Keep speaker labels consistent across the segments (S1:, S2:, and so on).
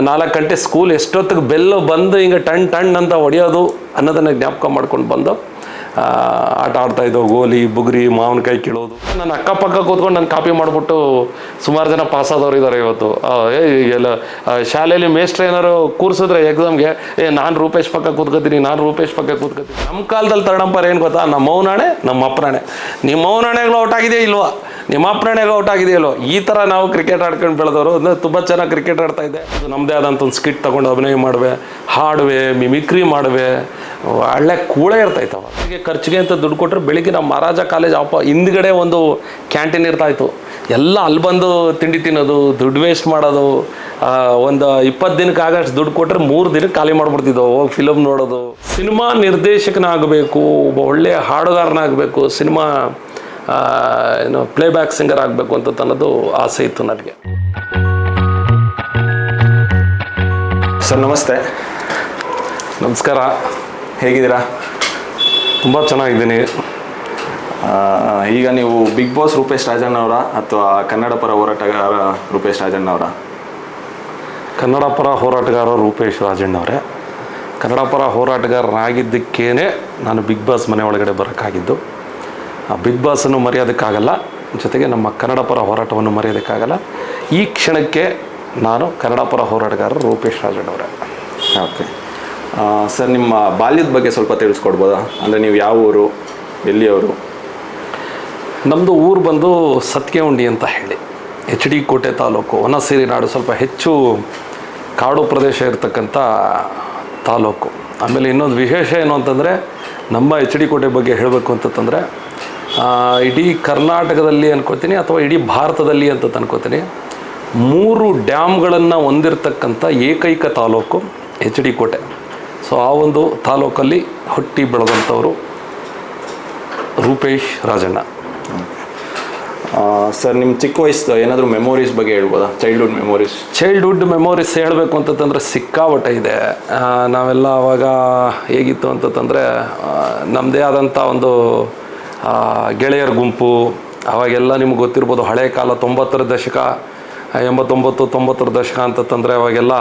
S1: ನಾಲ್ಕು ಗಂಟೆ ಸ್ಕೂಲ್ ಎಷ್ಟೊತ್ತಿಗೆ ಬೆಲ್ಲು ಬಂದು ಹಿಂಗೆ ಟಣ್ ಟಣ್ ಅಂತ ಹೊಡೆಯೋದು ಅನ್ನೋದನ್ನ ಜ್ಞಾಪಕ ಮಾಡ್ಕೊಂಡು ಬಂದು ಆಟ ಆಡ್ತಾ ಇದ್ದೋ ಗೋಲಿ, ಬುಗುರಿ, ಮಾವಿನಕಾಯಿ ಕೀಳೋದು. ನನ್ನ ಅಕ್ಕಪಕ್ಕ ಕೂತ್ಕೊಂಡು ನಾನು ಕಾಪಿ ಮಾಡಿಬಿಟ್ಟು ಸುಮಾರು ಜನ ಪಾಸ್ ಆದವ್ರು ಇದ್ದಾರೆ ಇವತ್ತು. ಏ ಎಲ್ಲ ಶಾಲೆಯಲ್ಲಿ ಮೇಸ್ಟ್ರ್ ಏನಾರು ಕೂರಿಸಿದ್ರೆ ಎಕ್ಸಾಮ್ಗೆ ಏ, ನಾನು ರೂಪೇಶ್ ಪಕ್ಕ ಕೂತ್ಕೋತೀನಿ ನಾನು ರೂಪೇಶ್ ಪಕ್ಕ ಕೂತ್ಕೋತೀನಿ ನಮ್ಮ ಕಾಲದಲ್ಲಿ ತರ್ಡಂಪರ್ ಏನು ಗೊತ್ತಾ? ನಮ್ಮ ಮೌನಾಣೆ ನಮ್ಮ ಅಪ್ಪನಾಣೆ ನಿಮ್ಮ ಮೌನಾಣೆಗಳು ಔಟ್ ಆಗಿದೆಯಾ ಇಲ್ವಾ? ನಿಮ್ಮ ಅಪ್ಪನಾಣೆಗೆ ಔಟ್ ಆಗಿದೆಯಲ್ಲೋ ಈ ಥರ ನಾವು ಕ್ರಿಕೆಟ್ ಆಡ್ಕೊಂಡು ಬೆಳೆದವರು, ಅಂದರೆ ತುಂಬ ಚೆನ್ನಾಗಿ ಕ್ರಿಕೆಟ್ ಆಡ್ತಾ ಇದೆ ಅದು ನಮ್ಮದೇ ಆದಂಥ ಒಂದು ಸ್ಕಿಟ್ ತೊಗೊಂಡು ಅಭಿನಯ ಮಾಡುವೆ, ಹಾಡುವೆ ಮಿಮಿಕ್ರಿ ಮಾಡುವೆ, ಒಳ್ಳೆ ಕೂಳೆ ಇರ್ತಾಯ್ತವ ಹೀಗೆ ಖರ್ಚಿಗೆ ಅಂತ ದುಡ್ಡು ಕೊಟ್ಟರೆ ಬೆಳಿಗ್ಗೆ ನಮ್ಮ ಮಹಾರಾಜ ಕಾಲೇಜ್ ಅಪ್ಪ ಹಿಂದ್ಗಡೆ ಒಂದು ಕ್ಯಾಂಟೀನ್ ಇರ್ತಾಯಿತ್ತು. ಎಲ್ಲ ಅಲ್ಲಿ ಬಂದು ತಿಂಡಿ ತಿನ್ನೋದು ದುಡ್ಡು ವೇಸ್ಟ್ ಮಾಡೋದು ಒಂದು ಇಪ್ಪತ್ತು ದಿನಕ್ಕೆ ಆಗಷ್ಟು ದುಡ್ಡು ಕೊಟ್ಟರೆ ಮೂರು ದಿನಕ್ಕೆ ಖಾಲಿ ಮಾಡ್ಬಿಡ್ತಿದ್ದೋ ಹೋಗಿ ಫಿಲಮ್ ನೋಡೋದು. ಸಿನಿಮಾ ನಿರ್ದೇಶಕನಾಗಬೇಕು ಒಬ್ಬ ಒಳ್ಳೆಯ ಹಾಡುಗಾರನಾಗಬೇಕು ಸಿನಿಮಾ ಏನು ಪ್ಲೇಬ್ಯಾಕ್ ಸಿಂಗರ್ ಆಗಬೇಕು ಅಂತ ಅನ್ನೋದು ಆಸೆ ಇತ್ತು ನನಗೆ.
S2: ಸರ್ ನಮಸ್ತೆ.
S1: ನಮಸ್ಕಾರ.
S2: ಹೇಗಿದ್ದೀರಾ?
S1: ತುಂಬ ಚೆನ್ನಾಗಿದ್ದೀನಿ.
S2: ಈಗ ನೀವು ಬಿಗ್ ಬಾಸ್ ರೂಪೇಶ್ ರಾಜಣ್ಣ ಅವರ ಅಥವಾ ಕನ್ನಡ ಪರ ಹೋರಾಟಗಾರ ರೂಪೇಶ್ ರಾಜಣ್ಣ ಅವರ?
S1: ಕನ್ನಡ ಪರ ಹೋರಾಟಗಾರ ರೂಪೇಶ್ ರಾಜಣ್ಣವರೇ ಕನ್ನಡ ಪರ ಹೋರಾಟಗಾರನಾಗಿದ್ದಕ್ಕೇ ನಾನು ಬಿಗ್ ಬಾಸ್ ಮನೆ ಒಳಗಡೆ ಬರೋಕ್ಕಾಗಿದ್ದು. ಆ ಬಿಗ್ ಬಾಸನ್ನು ಮರೆಯೋದಕ್ಕಾಗಲ್ಲ. ಜೊತೆಗೆ ನಮ್ಮ ಕನ್ನಡ ಪರ ಹೋರಾಟವನ್ನು ಮರೆಯೋದಕ್ಕಾಗಲ್ಲ. ಈ ಕ್ಷಣಕ್ಕೆ ನಾನು ಕನ್ನಡ ಪರ ಹೋರಾಟಗಾರ ರೂಪೇಶ್ ರಾಜಣ್ಣವರೇ
S2: ಓಕೆ. ಸರ್, ನಿಮ್ಮ ಬಾಲ್ಯದ ಬಗ್ಗೆ ಸ್ವಲ್ಪ ತಿಳಿಸ್ಕೊಡ್ಬೋದಾ? ಅಂದರೆ ನೀವು ಯಾವ ಊರು, ಎಲ್ಲಿಯವರು?
S1: ನಮ್ಮದು ಊರು ಬಂದು ಸತ್ಕೆಉಂಡಿ ಅಂತ ಹೇಳಿ. ಎಚ್ ಡಿ ಕೋಟೆ ತಾಲೂಕು ಹೊನಸಿರಿ ನಾಡು, ಸ್ವಲ್ಪ ಹೆಚ್ಚು ಕಾಡು ಪ್ರದೇಶ ಇರತಕ್ಕಂಥ ತಾಲೂಕು. ಆಮೇಲೆ ಇನ್ನೊಂದು ವಿಶೇಷ ಏನು ಅಂತಂದರೆ, ನಮ್ಮ ಎಚ್ ಡಿ ಕೋಟೆ ಬಗ್ಗೆ ಹೇಳಬೇಕು ಅಂತಂದರೆ ಇಡೀ ಕರ್ನಾಟಕದಲ್ಲಿ ಅನ್ಕೋತೀನಿ ಅಥವಾ ಇಡೀ ಭಾರತದಲ್ಲಿ ಅಂತ ಅನ್ಕೋತೀನಿ. ಮೂರು ಡ್ಯಾಮ್ಗಳನ್ನು ಹೊಂದಿರತಕ್ಕಂಥ ಏಕೈಕ taluk H D Kote. So ಆ ಒಂದು ತಾಲೂಕಲ್ಲಿ ಹುಟ್ಟಿ ಬೆಳೆದಂಥವರು ರೂಪೇಶ್ ರಾಜಣ್ಣ.
S2: ಸರ್ ನಿಮ್ಮ ಚಿಕ್ಕ ವಯಸ್ಸು ಏನಾದರೂ ಮೆಮೊರೀಸ್ ಬಗ್ಗೆ ಹೇಳ್ಬೋದಾ? ಚೈಲ್ಡ್ಹುಡ್ ಮೆಮೊರೀಸ್
S1: ಚೈಲ್ಡ್ಹುಡ್ ಮೆಮೊರೀಸ್ ಹೇಳಬೇಕು ಅಂತಂತಂದರೆ ಸಿಕ್ಕಾಪಟ್ಟೆ ಇದೆ. ನಾವೆಲ್ಲ ಆವಾಗ ಹೇಗಿತ್ತು ಅಂತಂತಂದರೆ ನಮ್ಮದೇ ಆದಂಥ ಒಂದು ಗೆಳೆಯರ ಗುಂಪು ಅವಾಗೆಲ್ಲ ನಿಮ್ಗೆ ಗೊತ್ತಿರ್ಬೋದು ಹಳೆ ಕಾಲ ತೊಂಬತ್ತರ ದಶಕ ಎಂಬತ್ತೊಂಬತ್ತು ತೊಂಬತ್ತರ ದಶಕ ಅಂತಂದರೆ ಅವಾಗೆಲ್ಲ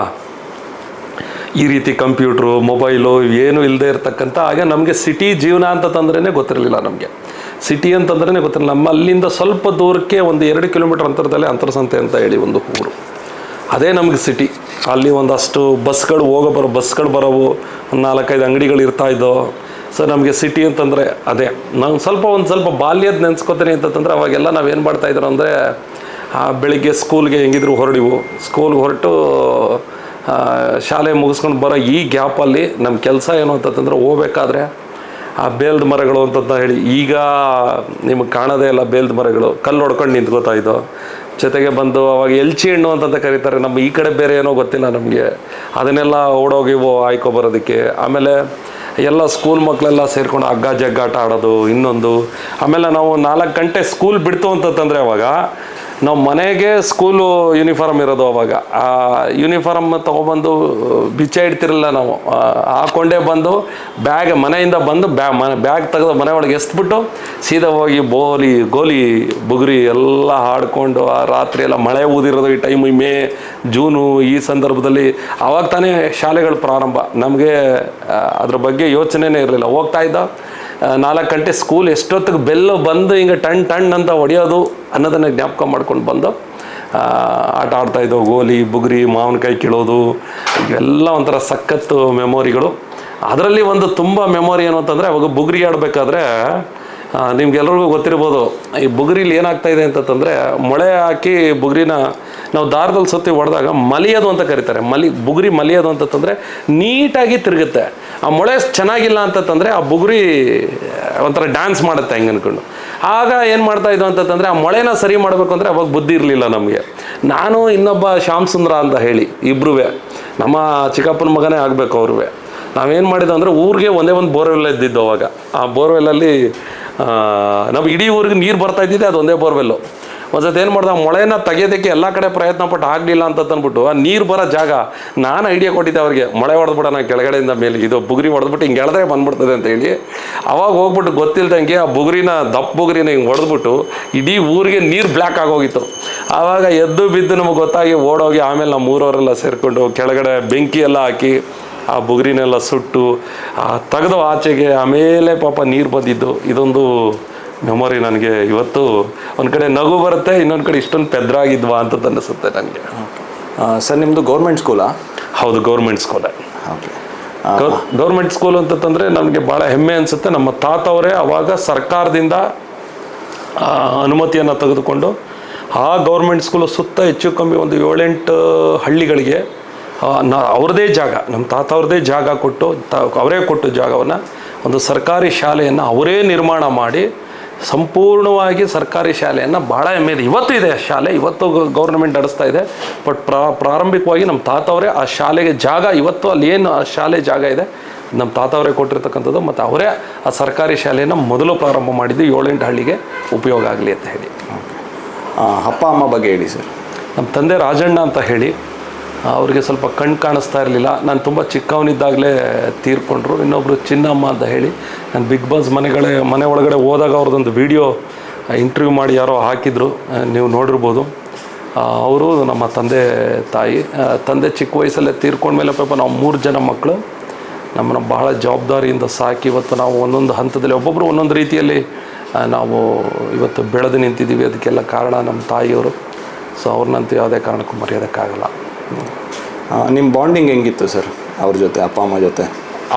S1: ಈ ರೀತಿ ಕಂಪ್ಯೂಟ್ರು, ಮೊಬೈಲು ಏನು ಇಲ್ಲದೆ ಇರತಕ್ಕಂಥ ಹಾಗೆ ನಮಗೆ ಸಿಟಿ ಜೀವನ ಅಂತ ತಂದ್ರೇ ಗೊತ್ತಿರಲಿಲ್ಲ ನಮಗೆ. ಸಿಟಿ ಅಂತಂದ್ರೇ ಗೊತ್ತಿರಲಿಲ್ಲ. ನಮ್ಮ ಅಲ್ಲಿಂದ ಸ್ವಲ್ಪ ದೂರಕ್ಕೆ ಒಂದು ಎರಡು ಕಿಲೋಮೀಟರ್ ಅಂತರದಲ್ಲಿ ಅಂತರಸಂತೆ ಅಂತ ಹೇಳಿ ಒಂದು ಊರು. ಅದೇ ನಮಗೆ ಸಿಟಿ. ಅಲ್ಲಿ ಒಂದಷ್ಟು ಬಸ್ಗಳು ಹೋಗೋ ಬರೋ, ಬಸ್ಗಳು ಬರೋವು, ಒಂದು ನಾಲ್ಕೈದು ಅಂಗಡಿಗಳು ಇರ್ತಾ ಇದ್ದೋ ಸೊ ನಮಗೆ ಸಿಟಿ ಅಂತಂದರೆ ಅದೇ. ನಾವು ಸ್ವಲ್ಪ ಒಂದು ಸ್ವಲ್ಪ ಬಾಲ್ಯದ ನೆನ್ಸ್ಕೊತೀನಿ ಅಂತಂದರೆ ಅವಾಗೆಲ್ಲ ನಾವೇನು ಮಾಡ್ತಾಯಿದ್ರು ಅಂದರೆ ಬೆಳಿಗ್ಗೆ ಸ್ಕೂಲ್ಗೆ ಹೆಂಗಿದ್ರು ಹೊರಡಿವು. ಸ್ಕೂಲ್ಗೆ ಹೊರಟು ಶಾಲೆ ಮುಗಿಸ್ಕೊಂಡು ಬರೋ ಈ ಗ್ಯಾಪಲ್ಲಿ ನಮ್ಮ ಕೆಲಸ ಏನು ಅಂತಂದ್ರೆ ಹೋಗ್ಬೇಕಾದ್ರೆ ಆ ಬೇಲ್ದ ಮರಗಳು ಅಂತಂತ ಹೇಳಿ, ಈಗ ನಿಮಗೆ ಕಾಣೋದೇ ಇಲ್ಲ ಬೇಲ್ದ ಮರಗಳು, ಕಲ್ಲು ಹೊಡ್ಕೊಂಡು ನಿಂತ್ಕೋತಾ ಇದ್ದೋ ಜೊತೆಗೆ ಬಂದು ಅವಾಗ ಎಲ್ಚಿ ಹಣ್ಣು ಅಂತಂತ ಕರೀತಾರೆ, ನಮ್ಮ ಈ ಕಡೆ ಬೇರೆ ಏನೋ ಗೊತ್ತಿಲ್ಲ ನಮಗೆ. ಅದನ್ನೆಲ್ಲ ಓಡೋಗಿ ಆಯ್ಕೊ ಬರೋದಕ್ಕೆ. ಆಮೇಲೆ ಎಲ್ಲ ಸ್ಕೂಲ್ ಮಕ್ಕಳೆಲ್ಲ ಸೇರ್ಕೊಂಡು ಹಗ್ಗ, ಜಗ್ಗಾಟ ಆಡೋದು ಇನ್ನೊಂದು. ಆಮೇಲೆ ನಾವು ನಾಲ್ಕು ಗಂಟೆ ಸ್ಕೂಲ್ ಬಿಡ್ತು ಅಂತಂದರೆ ಅವಾಗ ನಾವು ಮನೆಗೆ ಸ್ಕೂಲು ಯೂನಿಫಾರ್ಮ್ ಇರೋದು ಅವಾಗ. ಆ ಯೂನಿಫಾರ್ಮ್ ತೊಗೊಬಂದು, ಬಿಚ್ಚ ಇಡ್ತಿರಲಿಲ್ಲ ನಾವು. ಹಾಕೊಂಡೇ ಬಂದು ಬ್ಯಾಗ್ ಮನೆಯಿಂದ ಬಂದು ಬ್ಯಾ, ಮನೆ ಬ್ಯಾಗ್ ತೆಗೆದು ಮನೆ ಒಳಗೆ ಎಸ್ಬಿಟ್ಟು, ಸೀದಾ ಹೋಗಿ ಬೋಲಿ, ಗೋಲಿ, ಬುಗುರಿ ಎಲ್ಲ ಹಾಡ್ಕೊಂಡು, ಆ ರಾತ್ರಿ ಎಲ್ಲ ಮಳೆ ಊದಿರೋದು ಈ ಟೈಮು ಮೇ, ಜೂನು ಈ ಸಂದರ್ಭದಲ್ಲಿ ಆವಾಗ ತಾನೇ ಶಾಲೆಗಳು ಪ್ರಾರಂಭ. ನಮಗೆ ಅದ್ರ ಬಗ್ಗೆ ಯೋಚನೆನೇ ಇರಲಿಲ್ಲ. ಹೋಗ್ತಾ ಇದ್ದ ನಾಲ್ಕು ಗಂಟೆ ಸ್ಕೂಲ್ ಎಷ್ಟೊತ್ತಿಗೆ ಬೆಲ್ಲು ಬಂದು ಹಿಂಗೆ ಟಣ್ ಟಣ್ ಅಂತ ಹೊಡೆಯೋದು ಅನ್ನೋದನ್ನು ಜ್ಞಾಪಕ ಮಾಡ್ಕೊಂಡು ಬಂದು ಆಟ ಆಡ್ತಾ ಇದ್ದೋ ಗೋಲಿ, ಬುಗುರಿ, ಮಾವಿನಕಾಯಿ ಕೀಳೋದು, ಇವೆಲ್ಲ ಒಂಥರ ಸಖತ್ತು ಮೆಮೊರಿಗಳು. ಅದರಲ್ಲಿ ಒಂದು ತುಂಬ ಮೆಮೊರಿ ಏನು ಅಂತಂದರೆ, ಅವಾಗ ಬುಗುರಿ ಆಡಬೇಕಾದ್ರೆ ನಿಮ್ಗೆಲ್ರಿಗೂ ಗೊತ್ತಿರ್ಬೋದು, ಈ ಬುಗುರಿಲಿ ಏನಾಗ್ತಾಯಿದೆ ಅಂತಂದರೆ, ಮೊಳೆ ಹಾಕಿ ಬುಗುರಿನ ನಾವು ದಾರದಲ್ಲಿ ಸುತ್ತಿ ಹೊಡೆದಾಗ ಮಲಿಯೋದು ಅಂತ ಕರೀತಾರೆ. ಮಲಿ, ಬುಗುರಿ ಮಲಿಯೋದು ಅಂತಂದರೆ ನೀಟಾಗಿ ತಿರುಗುತ್ತೆ. ಆ ಮೊಳೆ ಚೆನ್ನಾಗಿಲ್ಲ ಅಂತಂದರೆ ಆ ಬುಗುರಿ ಒಂಥರ ಡ್ಯಾನ್ಸ್ ಮಾಡುತ್ತೆ ಹಂಗೆ ಅಂದ್ಕೊಂಡು ಆಗ ಏನು ಮಾಡ್ತಾ ಇದ್ದು ಅಂತಂದರೆ ಆ ಮೊಳೆನ ಸರಿ ಮಾಡಬೇಕು ಅಂದರೆ ಅವಾಗ ಬುದ್ಧಿ ಇರಲಿಲ್ಲ ನಮಗೆ. ನಾನು ಇನ್ನೊಬ್ಬ ಶ್ಯಾಮ್ ಸುಂದ್ರ ಅಂತ ಹೇಳಿ ಇಬ್ಬರೂ ನಮ್ಮ ಚಿಕ್ಕಪ್ಪನ ಮಗನೇ ಆಗಬೇಕು ಅವ್ರೂ ನಾವೇನು ಮಾಡಿದ್ದು ಅಂದರೆ ಊರಿಗೆ ಒಂದೇ ಒಂದು ಬೋರ್ವೆಲ್ ಇದ್ದಿದ್ದು ಅವಾಗ. ಆ ಬೋರ್ವೆಲ್ಲಲ್ಲಿ ನಮ್ಮ ಇಡೀ ಊರಿಗೆ ನೀರು ಬರ್ತಾ ಇದ್ದಿದ್ದೆ ಒಂದೇ ಬೋರ್ವೆಲ್ಲು. ಒಂದ್ಸತಿ ಏನು ಮಾಡ್ದೆ ಮೊಳೆನ ತೆಗೆಯೋದಕ್ಕೆ ಎಲ್ಲ ಕಡೆ ಪ್ರಯತ್ನ ಪಟ್ಟು ಆಗಲಿಲ್ಲ ಅಂತ ಅಂದ್ಬಿಟ್ಟು ಆ ನೀರು ಬರೋ ಜಾಗ, ನಾನು ಐಡಿಯಾ ಕೊಟ್ಟಿದ್ದೆ ಅವ್ರಿಗೆ, ಮೊಳೆ ಹೊಡೆದ್ಬಿಡೋಣ ಕೆಳಗಡೆಯಿಂದ ಮೇಲೆ, ಇದು ಬುಗುರಿ ಹೊಡೆದ್ಬಿಟ್ಟು ಹಿಂಗೆ ಎಳೆದ್ರೆ ಬಂದ್ಬಿಡ್ತದೆ ಅಂತ ಹೇಳಿ, ಅವಾಗ ಹೋಗ್ಬಿಟ್ಟು ಗೊತ್ತಿಲ್ದಂಗೆ ಆ ಬುಗುರಿನ, ದಪ್ಪ ಬುಗುರಿನ ಹಿಂಗೆ ಹೊಡೆದ್ಬಿಟ್ಟು ಇಡೀ ಊರಿಗೆ ನೀರು ಬ್ಲ್ಯಾಕ್ ಆಗೋಗಿತ್ತು. ಆವಾಗ ಎದ್ದು ಬಿದ್ದು ನಮಗೆ ಗೊತ್ತಾಗಿ ಓಡೋಗಿ ಆಮೇಲೆ ನಮ್ಮ ಊರವರೆಲ್ಲ ಸೇರಿಕೊಂಡು ಕೆಳಗಡೆ ಬೆಂಕಿ ಎಲ್ಲ ಹಾಕಿ, ಆ ಬುಗುರಿನೆಲ್ಲ ಸುಟ್ಟು ತೆಗೆದು ಆಚೆಗೆ ಆಮೇಲೆ ಪಾಪ ನೀರು ಬಂದಿದ್ದು, ಇದೊಂದು ಮೆಮೊರಿ ನನಗೆ ಇವತ್ತು ಒಂದು ಕಡೆ ನಗು ಬರುತ್ತೆ ಇನ್ನೊಂದು ಕಡೆ ಇಷ್ಟೊಂದು ಪೆದ್ರಾಗಿದ್ವಾ ಅಂತ ಅನ್ನಿಸುತ್ತೆ ನನಗೆ
S2: ಸರ್ ನಿಮ್ಮದು ಗೌರ್ಮೆಂಟ್ ಸ್ಕೂಲಾ
S1: ಹೌದು ಗೌರ್ಮೆಂಟ್ ಸ್ಕೂಲೇ
S2: ಓಕೆ
S1: ಗೌರ್ಮೆಂಟ್ ಸ್ಕೂಲ್ ಅಂತಂದರೆ ನಮಗೆ ಭಾಳ ಹೆಮ್ಮೆ ಅನಿಸುತ್ತೆ. ನಮ್ಮ ತಾತವರೇ ಅವಾಗ ಸರ್ಕಾರದಿಂದ ಅನುಮತಿಯನ್ನು ತೆಗೆದುಕೊಂಡು ಆ ಗೌರ್ಮೆಂಟ್ ಸ್ಕೂಲ್ ಸುತ್ತ ಹೆಚ್ಚು ಕಮ್ಮಿ ಒಂದು ಏಳೆಂಟು ಹಳ್ಳಿಗಳಿಗೆ ನಾ ಅವ್ರದ್ದೇ ಜಾಗ ನಮ್ಮ ತಾತ ಅವ್ರದ್ದೇ ಜಾಗ ಕೊಟ್ಟು ತ ಅವರೇ ಕೊಟ್ಟು ಜಾಗವನ್ನು ಒಂದು ಸರ್ಕಾರಿ ಶಾಲೆಯನ್ನು ಅವರೇ ನಿರ್ಮಾಣ ಮಾಡಿ ಸಂಪೂರ್ಣವಾಗಿ ಸರ್ಕಾರಿ ಶಾಲೆಯನ್ನು ಭಾಳ ಹೆಮ್ಮೆ ಇದೆ ಇವತ್ತು ಇದೆ ಶಾಲೆ ಇವತ್ತು ಗೌರ್ಮೆಂಟ್ ನಡೆಸ್ತಾ ಇದೆ. ಬಟ್ ಪ್ರಾ ಪ್ರಾರಂಭಿಕವಾಗಿ ನಮ್ಮ ತಾತವರೇ ಆ ಶಾಲೆಗೆ ಜಾಗ ಇವತ್ತು ಅಲ್ಲಿ ಏನು ಆ ಶಾಲೆ ಜಾಗ ಇದೆ ನಮ್ಮ ತಾತವರೇ ಕೊಟ್ಟಿರ್ತಕ್ಕಂಥದ್ದು ಮತ್ತು ಅವರೇ ಆ ಸರ್ಕಾರಿ ಶಾಲೆಯನ್ನು ಮೊದಲು ಪ್ರಾರಂಭ ಮಾಡಿದ್ದು ಏಳೆಂಟು ಹಳ್ಳಿಗೆ ಉಪಯೋಗ ಆಗಲಿ ಅಂತ ಹೇಳಿ.
S2: ಅಪ್ಪ ಅಮ್ಮ ಬಗ್ಗೆ ಹೇಳಿ ಸರ್.
S1: ನಮ್ಮ ತಂದೆ ರಾಜಣ್ಣ ಅಂತ ಹೇಳಿ ಅವರಿಗೆ ಸ್ವಲ್ಪ ಕಣ್ಣು ಕಾಣಿಸ್ತಾ ಇರಲಿಲ್ಲ. ನಾನು ತುಂಬ ಚಿಕ್ಕವನಿದ್ದಾಗಲೇ ತೀರ್ಕೊಂಡ್ರು. ಇನ್ನೊಬ್ಬರು ಚಿನ್ನಮ್ಮ ಅಂತ ಹೇಳಿ ನಾನು ಬಿಗ್ ಬಾಸ್ ಮನೆಗಳೇ, ಮನೆ ಒಳಗಡೆ ಹೋದಾಗ ಅವ್ರದ್ದೊಂದು ವಿಡಿಯೋ ಇಂಟರ್ವ್ಯೂ ಮಾಡಿ ಯಾರೋ ಹಾಕಿದ್ರು. ನೀವು ನೋಡಿರ್ಬೋದು. ಅವರು ನಮ್ಮ ತಂದೆ ತಾಯಿ ತಂದೆ ಚಿಕ್ಕ ವಯಸ್ಸಲ್ಲೇ ತೀರ್ಕೊಂಡ್ಮೇಲೆ ಪಾಪ ನಾವು ಮೂರು ಜನ ಮಕ್ಕಳು ನಮ್ಮನ್ನು ಬಹಳ ಜವಾಬ್ದಾರಿಯಿಂದ ಸಾಕಿ ಇವತ್ತು ನಾವು ಒಂದೊಂದು ಹಂತದಲ್ಲಿ ಒಬ್ಬೊಬ್ಬರು ಒಂದೊಂದು ರೀತಿಯಲ್ಲಿ ನಾವು ಇವತ್ತು ಬೆಳೆದು ನಿಂತಿದ್ದೀವಿ. ಅದಕ್ಕೆಲ್ಲ ಕಾರಣ ನಮ್ಮ ತಾಯಿಯವರು. ಸೊ ಅವ್ರನ್ನಂತೂ ಯಾವುದೇ ಕಾರಣಕ್ಕೂ ಮರೆಯೋದಕ್ಕಾಗಲ್ಲ.
S2: ನಿಮ್ಮ ಬಾಂಡಿಂಗ್ ಹೆಂಗಿತ್ತು ಸರ್ ಅವ್ರ ಜೊತೆ, ಅಪ್ಪ, ಅಮ್ಮ ಜೊತೆ?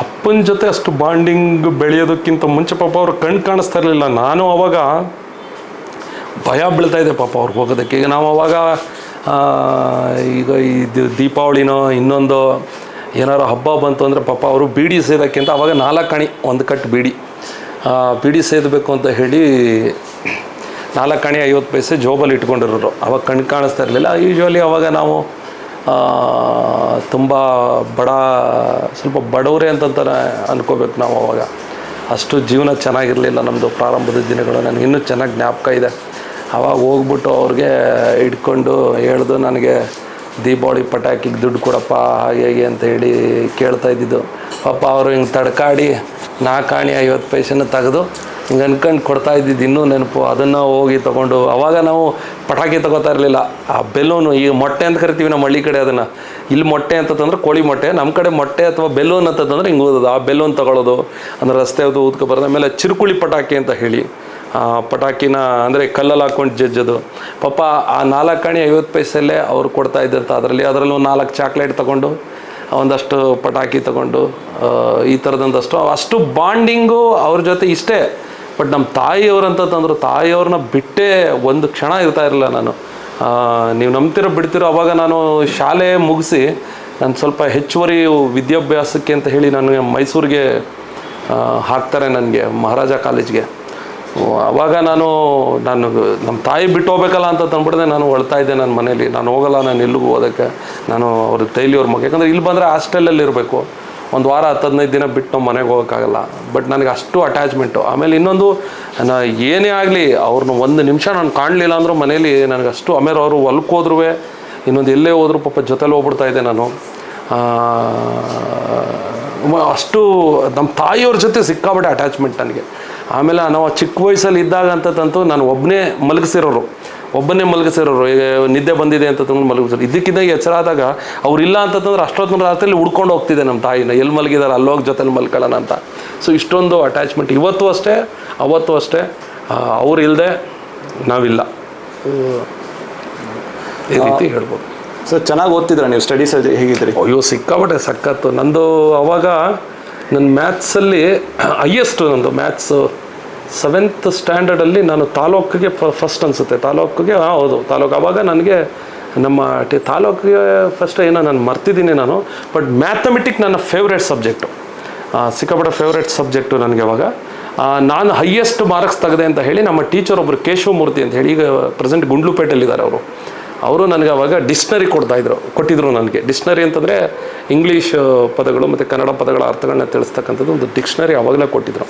S1: ಅಪ್ಪನ ಜೊತೆ ಅಷ್ಟು ಬಾಂಡಿಂಗ್ ಬೆಳೆಯೋದಕ್ಕಿಂತ ಮುಂಚೆ ಪಾಪ ಅವ್ರು ಕಣ್ಣು ಕಾಣಿಸ್ತಾ ಇರಲಿಲ್ಲ. ನಾನು ಅವಾಗ ಭಯ ಬೀಳ್ತಾ ಇದೆ ಪಾಪ ಅವ್ರಿಗೆ ಹೋಗೋದಕ್ಕೆ. ಈಗ ನಾವು ಅವಾಗ ಈಗ ಇದು ದೀಪಾವಳಿನೋ ಇನ್ನೊಂದು ಏನಾರು ಹಬ್ಬ ಬಂತು ಅಂದರೆ ಪಾಪ ಅವರು ಬೀಡಿ ಸೇದಕ್ಕಿಂತ ಅವಾಗ ನಾಲ್ಕು ಕಣಿ ಒಂದು ಕಟ್ಟು ಬೀಡಿ. ಬೀಡಿ ಸೇದಬೇಕು ಅಂತ ಹೇಳಿ ನಾಲ್ಕು ಕಣಿ ಐವತ್ತು ಪೈಸೆ ಜೋಬಲ್ಲಿ ಇಟ್ಕೊಂಡಿರೋರು. ಅವಾಗ ಕಣ್ಣು ಕಾಣಿಸ್ತಾ ಇರಲಿಲ್ಲ. ಯೂಶ್ವಲಿ ಅವಾಗ ನಾವು ತುಂಬ ಬಡ, ಸ್ವಲ್ಪ ಬಡವರೇ ಅಂತಂತಲೇ ಅನ್ಕೋಬೇಕು ನಾವು ಅವಾಗ. ಅಷ್ಟು ಜೀವನ ಚೆನ್ನಾಗಿರಲಿಲ್ಲ ನಮ್ಮದು ಪ್ರಾರಂಭದ ದಿನಗಳು. ನನಗೆ ಇನ್ನೂ ಚೆನ್ನಾಗಿ ಜ್ಞಾಪಕ ಇದೆ. ಅವಾಗ ಹೋಗ್ಬಿಟ್ಟು ಅವ್ರಿಗೆ ಇಟ್ಕೊಂಡು ಹೇಳ್ದು ನನಗೆ ದೀಪಾವಳಿ ಪಟಾಕಿಗೆ ದುಡ್ಡು ಕೊಡಪ್ಪ, ಹಾಗೆ, ಹೇಗೆ ಅಂತ ಹೇಳಿ ಕೇಳ್ತಾ ಇದ್ದಿದ್ದು. ಪಾಪ ಅವರು ಹಿಂಗೆ ತಡ್ಕಾಡಿ ನಾಲ್ಕಾಣಿ ಐವತ್ತು ಪೈಸೆನ ತೆಗೆದು ಹಿಂಗೆ ಅನ್ಕೊಂಡು ಕೊಡ್ತಾ ಇದ್ದಿದ್ದು ಇನ್ನೂ ನೆನಪು. ಅದನ್ನು ಹೋಗಿ ತೊಗೊಂಡು ಅವಾಗ ನಾವು ಪಟಾಕಿ ತಗೋತಾ ಇರಲಿಲ್ಲ. ಆ ಬೆಲೂನು ಈಗ ಮೊಟ್ಟೆ ಅಂತ ಕರಿತೀವಿ ನಮ್ಮ ಹಳ್ಳಿ ಕಡೆ ಅದನ್ನು. ಇಲ್ಲಿ ಮೊಟ್ಟೆ ಅಂತಂದ್ರೆ ಕೋಳಿ ಮೊಟ್ಟೆ, ನಮ್ಮ ಕಡೆ ಮೊಟ್ಟೆ ಅಥವಾ ಬೆಲೂನ್ ಅಂತಂದ್ರೆ ಹಿಂಗೆ ಓದೋದು ಆ ಬೆಲೂನ್ ತಗೊಳ್ಳೋದು, ಅಂದರೆ ರಸ್ತೆ ಅದು ಊದ್ಕೊ ಬರೋದು, ಆಮೇಲೆ ಚಿರುಕುಳಿ ಪಟಾಕಿ ಅಂತ ಹೇಳಿ. ಪಟಾಕಿನ ಅಂದರೆ ಕಲ್ಲಲ್ಲಿ ಹಾಕೊಂಡು ಜಜ್ಜೋದು. ಪಾಪ ಆ ನಾಲ್ಕು ಕಣಿ ಐವತ್ತು ಪೈಸಲ್ಲೇ ಅವ್ರು ಕೊಡ್ತಾ ಇದ್ದಂಥ ಅದರಲ್ಲಿ. ಅದರಲ್ಲೂ ನಾಲ್ಕು ಚಾಕ್ಲೇಟ್ ತೊಗೊಂಡು, ಒಂದಷ್ಟು ಪಟಾಕಿ ತಗೊಂಡು ಈ ಥರದೊಂದಷ್ಟು ಅಷ್ಟು ಬಾಂಡಿಂಗು ಅವ್ರ ಜೊತೆ ಇಷ್ಟೇ. ಬಟ್ ನಮ್ಮ ತಾಯಿಯವ್ರು ತಂದರು, ತಾಯಿಯವ್ರನ್ನ ಬಿಟ್ಟೇ ಒಂದು ಕ್ಷಣ ಇರ್ತಾ ಇರಲಿಲ್ಲ ನಾನು. ನೀವು ನಂಬ್ತಿರೋ, ಬಿಡ್ತಿರೋ ಅವಾಗ ನಾನು ಶಾಲೆ ಮುಗಿಸಿ ನಾನು ಸ್ವಲ್ಪ ಹೆಚ್ಚುವರಿ ವಿದ್ಯಾಭ್ಯಾಸಕ್ಕೆ ಅಂತ ಹೇಳಿ ನನಗೆ ಮೈಸೂರಿಗೆ ಹಾಕ್ತಾರೆ ನನಗೆ, ಮಹಾರಾಜ ಕಾಲೇಜ್ಗೆ. ಅವಾಗ ನಾನು ನಾನು ನಮ್ಮ ತಾಯಿ ಬಿಟ್ಟು ಹೋಗ್ಬೇಕಲ್ಲ ಅಂತ ತಂದ್ಬಿಡ್ದೆ ನಾನು ಹೊಳ್ತಾ ಇದ್ದೆ ನನ್ನ ಮನೇಲಿ. ನಾನು ಹೋಗಲ್ಲ, ನಾನು ಎಲ್ಲಿಗೂ ಹೋದಕ್ಕೆ ನಾನು ಅವ್ರ ತೈಲಿ ಅವ್ರ ಮಗ ಯಾಕಂದರೆ ಇಲ್ಲಿ ಬಂದರೆ ಹಾಸ್ಟೆಲಲ್ಲಿ ಇರಬೇಕು. ಒಂದು ವಾರ ಹತ್ತು ಹದಿನೈದು ದಿನ ಬಿಟ್ಟು ನಾವು ಮನೆಗೆ ಹೋಗೋಕ್ಕಾಗಲ್ಲ. ಬಟ್ ನನಗೆ ಅಷ್ಟು ಅಟ್ಯಾಚ್ಮೆಂಟು ಆಮೇಲೆ ಇನ್ನೊಂದು, ನಾ ಏನೇ ಆಗಲಿ, ಅವ್ರನ್ನ ಒಂದು ನಿಮಿಷ ನಾನು ಕಾಣಲಿಲ್ಲ ಅಂದರೂ ಮನೇಲಿ ನನಗೆ ಅಷ್ಟು ಆಮೇಲೆ ಅವರು ಹೊಲಕ್ಕೆ ಹೋದ್ರೂ ಇನ್ನೊಂದು ಎಲ್ಲೇ ಹೋದ್ರು ಪಾಪ ಜೊತೆಲಿ ಹೋಗ್ಬಿಡ್ತಾ ಇದ್ದೆ ನಾನು. ಅಷ್ಟು ನಮ್ಮ ತಾಯಿಯವ್ರ ಜೊತೆ ಸಿಕ್ಕಾಬಿಟ್ಟೆ ಅಟ್ಯಾಚ್ಮೆಂಟ್ ನನಗೆ. ಆಮೇಲೆ ನಾವು ಚಿಕ್ಕ ವಯಸ್ಸಲ್ಲಿ ಇದ್ದಾಗ ನಾನು ಒಬ್ಬನೇ ಮಲಗಿಸಿರೋರು. ಒಬ್ಬನೇ ಮಲಗಿಸಿರೋರು ನಿದ್ದೆ ಬಂದಿದೆ ಅಂತ ತಂದು ಮಲಗಿಸಿದ್ರು ಇದಕ್ಕಿಂತ ಎಚ್ಚರ ಆದಾಗ ಅವ್ರು ಇಲ್ಲ ಅಂತಂದ್ರೆ ಅಷ್ಟೊತ್ತು ರಾತ್ರಿಯಲ್ಲಿ ಹುಡ್ಕೊಂಡು ಹೋಗ್ತಿದೆ ನಮ್ಮ ತಾಯಿನ. ಎಲ್ಲಿ ಮಲಗಿದಾರೆ ಅಲ್ಲೋಗಿ ಜೊತೆಲಿ ಮಲ್ಕೊಳ್ಳೋಣ ಅಂತ. ಸೊ ಇಷ್ಟೊಂದು ಅಟ್ಯಾಚ್ಮೆಂಟ್ ಇವತ್ತು ಅಷ್ಟೇ ಅವತ್ತು ಅಷ್ಟೇ ಅವ್ರು ಇಲ್ಲದೆ ನಾವಿಲ್ಲ. ಈ ರೀತಿ ಹೇಳ್ಬೋದು.
S2: ಸರ್ ಚೆನ್ನಾಗಿ ಓದ್ತಿದ್ರ ನೀವು? ಸ್ಟಡೀಸ್ ಹೇಗಿದ್ರಿ
S1: ಅಯ್ಯೋ ಸಿಕ್ಕಾಬಟ್ಟೆ ಸಖತ್ತು. ನಂದು ಅವಾಗ ನನ್ನ ಮ್ಯಾಥ್ಸಲ್ಲಿ ಹೈಯೆಸ್ಟ್ ನಂದು ಮ್ಯಾಥ್ಸು ಸೆವೆಂತ್ ಸ್ಟ್ಯಾಂಡರ್ಡಲ್ಲಿ ನಾನು ತಾಲೂಕಿಗೆ ಫಸ್ಟ್ ಅನಿಸುತ್ತೆ. ತಾಲೂಕಿಗೆ, ಹಾಂ, ಹೌದು. ತಾಲೂಕು ಆವಾಗ ನನಗೆ ನಮ್ಮ ಟಿ, ತಾಲೂಕಿಗೆ ಫಸ್ಟ್ ಏನೋ ನಾನು ಮರ್ತಿದ್ದೀನಿ ನಾನು ಬಟ್ ಮ್ಯಾಥಮೆಟಿಕ್ ನನ್ನ ಫೇವ್ರೇಟ್ ಸಬ್ಜೆಕ್ಟು ಸಿಕ್ಕಾಪಟ್ಟೆ ಫೇವ್ರೇಟ್ ಸಬ್ಜೆಕ್ಟು ನನಗೆ ಅವಾಗ. ನಾನು ಹೈಯೆಸ್ಟ್ ಮಾರ್ಕ್ಸ್ ತೆಗೆದೆ ಅಂತ ಹೇಳಿ ನಮ್ಮ ಟೀಚರ್ ಒಬ್ಬರು ಕೇಶವಮೂರ್ತಿ ಅಂತ ಹೇಳಿ, ಈಗ ಪ್ರೆಸೆಂಟ್ ಗುಂಡ್ಲುಪೇಟೆಲ್ಲಿದ್ದಾರೆ ಅವರು. ಅವರು ನನಗೆ ಅವಾಗ ಡಿಕ್ಷ್ನರಿ ಕೊಡ್ತಾಯಿದ್ರು ಕೊಟ್ಟಿದ್ರು ನನಗೆ. ಡಿಕ್ಷ್ನರಿ ಅಂತಂದರೆ ಇಂಗ್ಲೀಷ್ ಪದಗಳು ಮತ್ತು ಕನ್ನಡ ಪದಗಳ ಅರ್ಥಗಳನ್ನ ತಿಳಿಸ್ತಕ್ಕಂಥದ್ದು ಒಂದು ಡಿಕ್ಷ್ನರಿ ಅವಾಗಲೇ ಕೊಟ್ಟಿದ್ರು.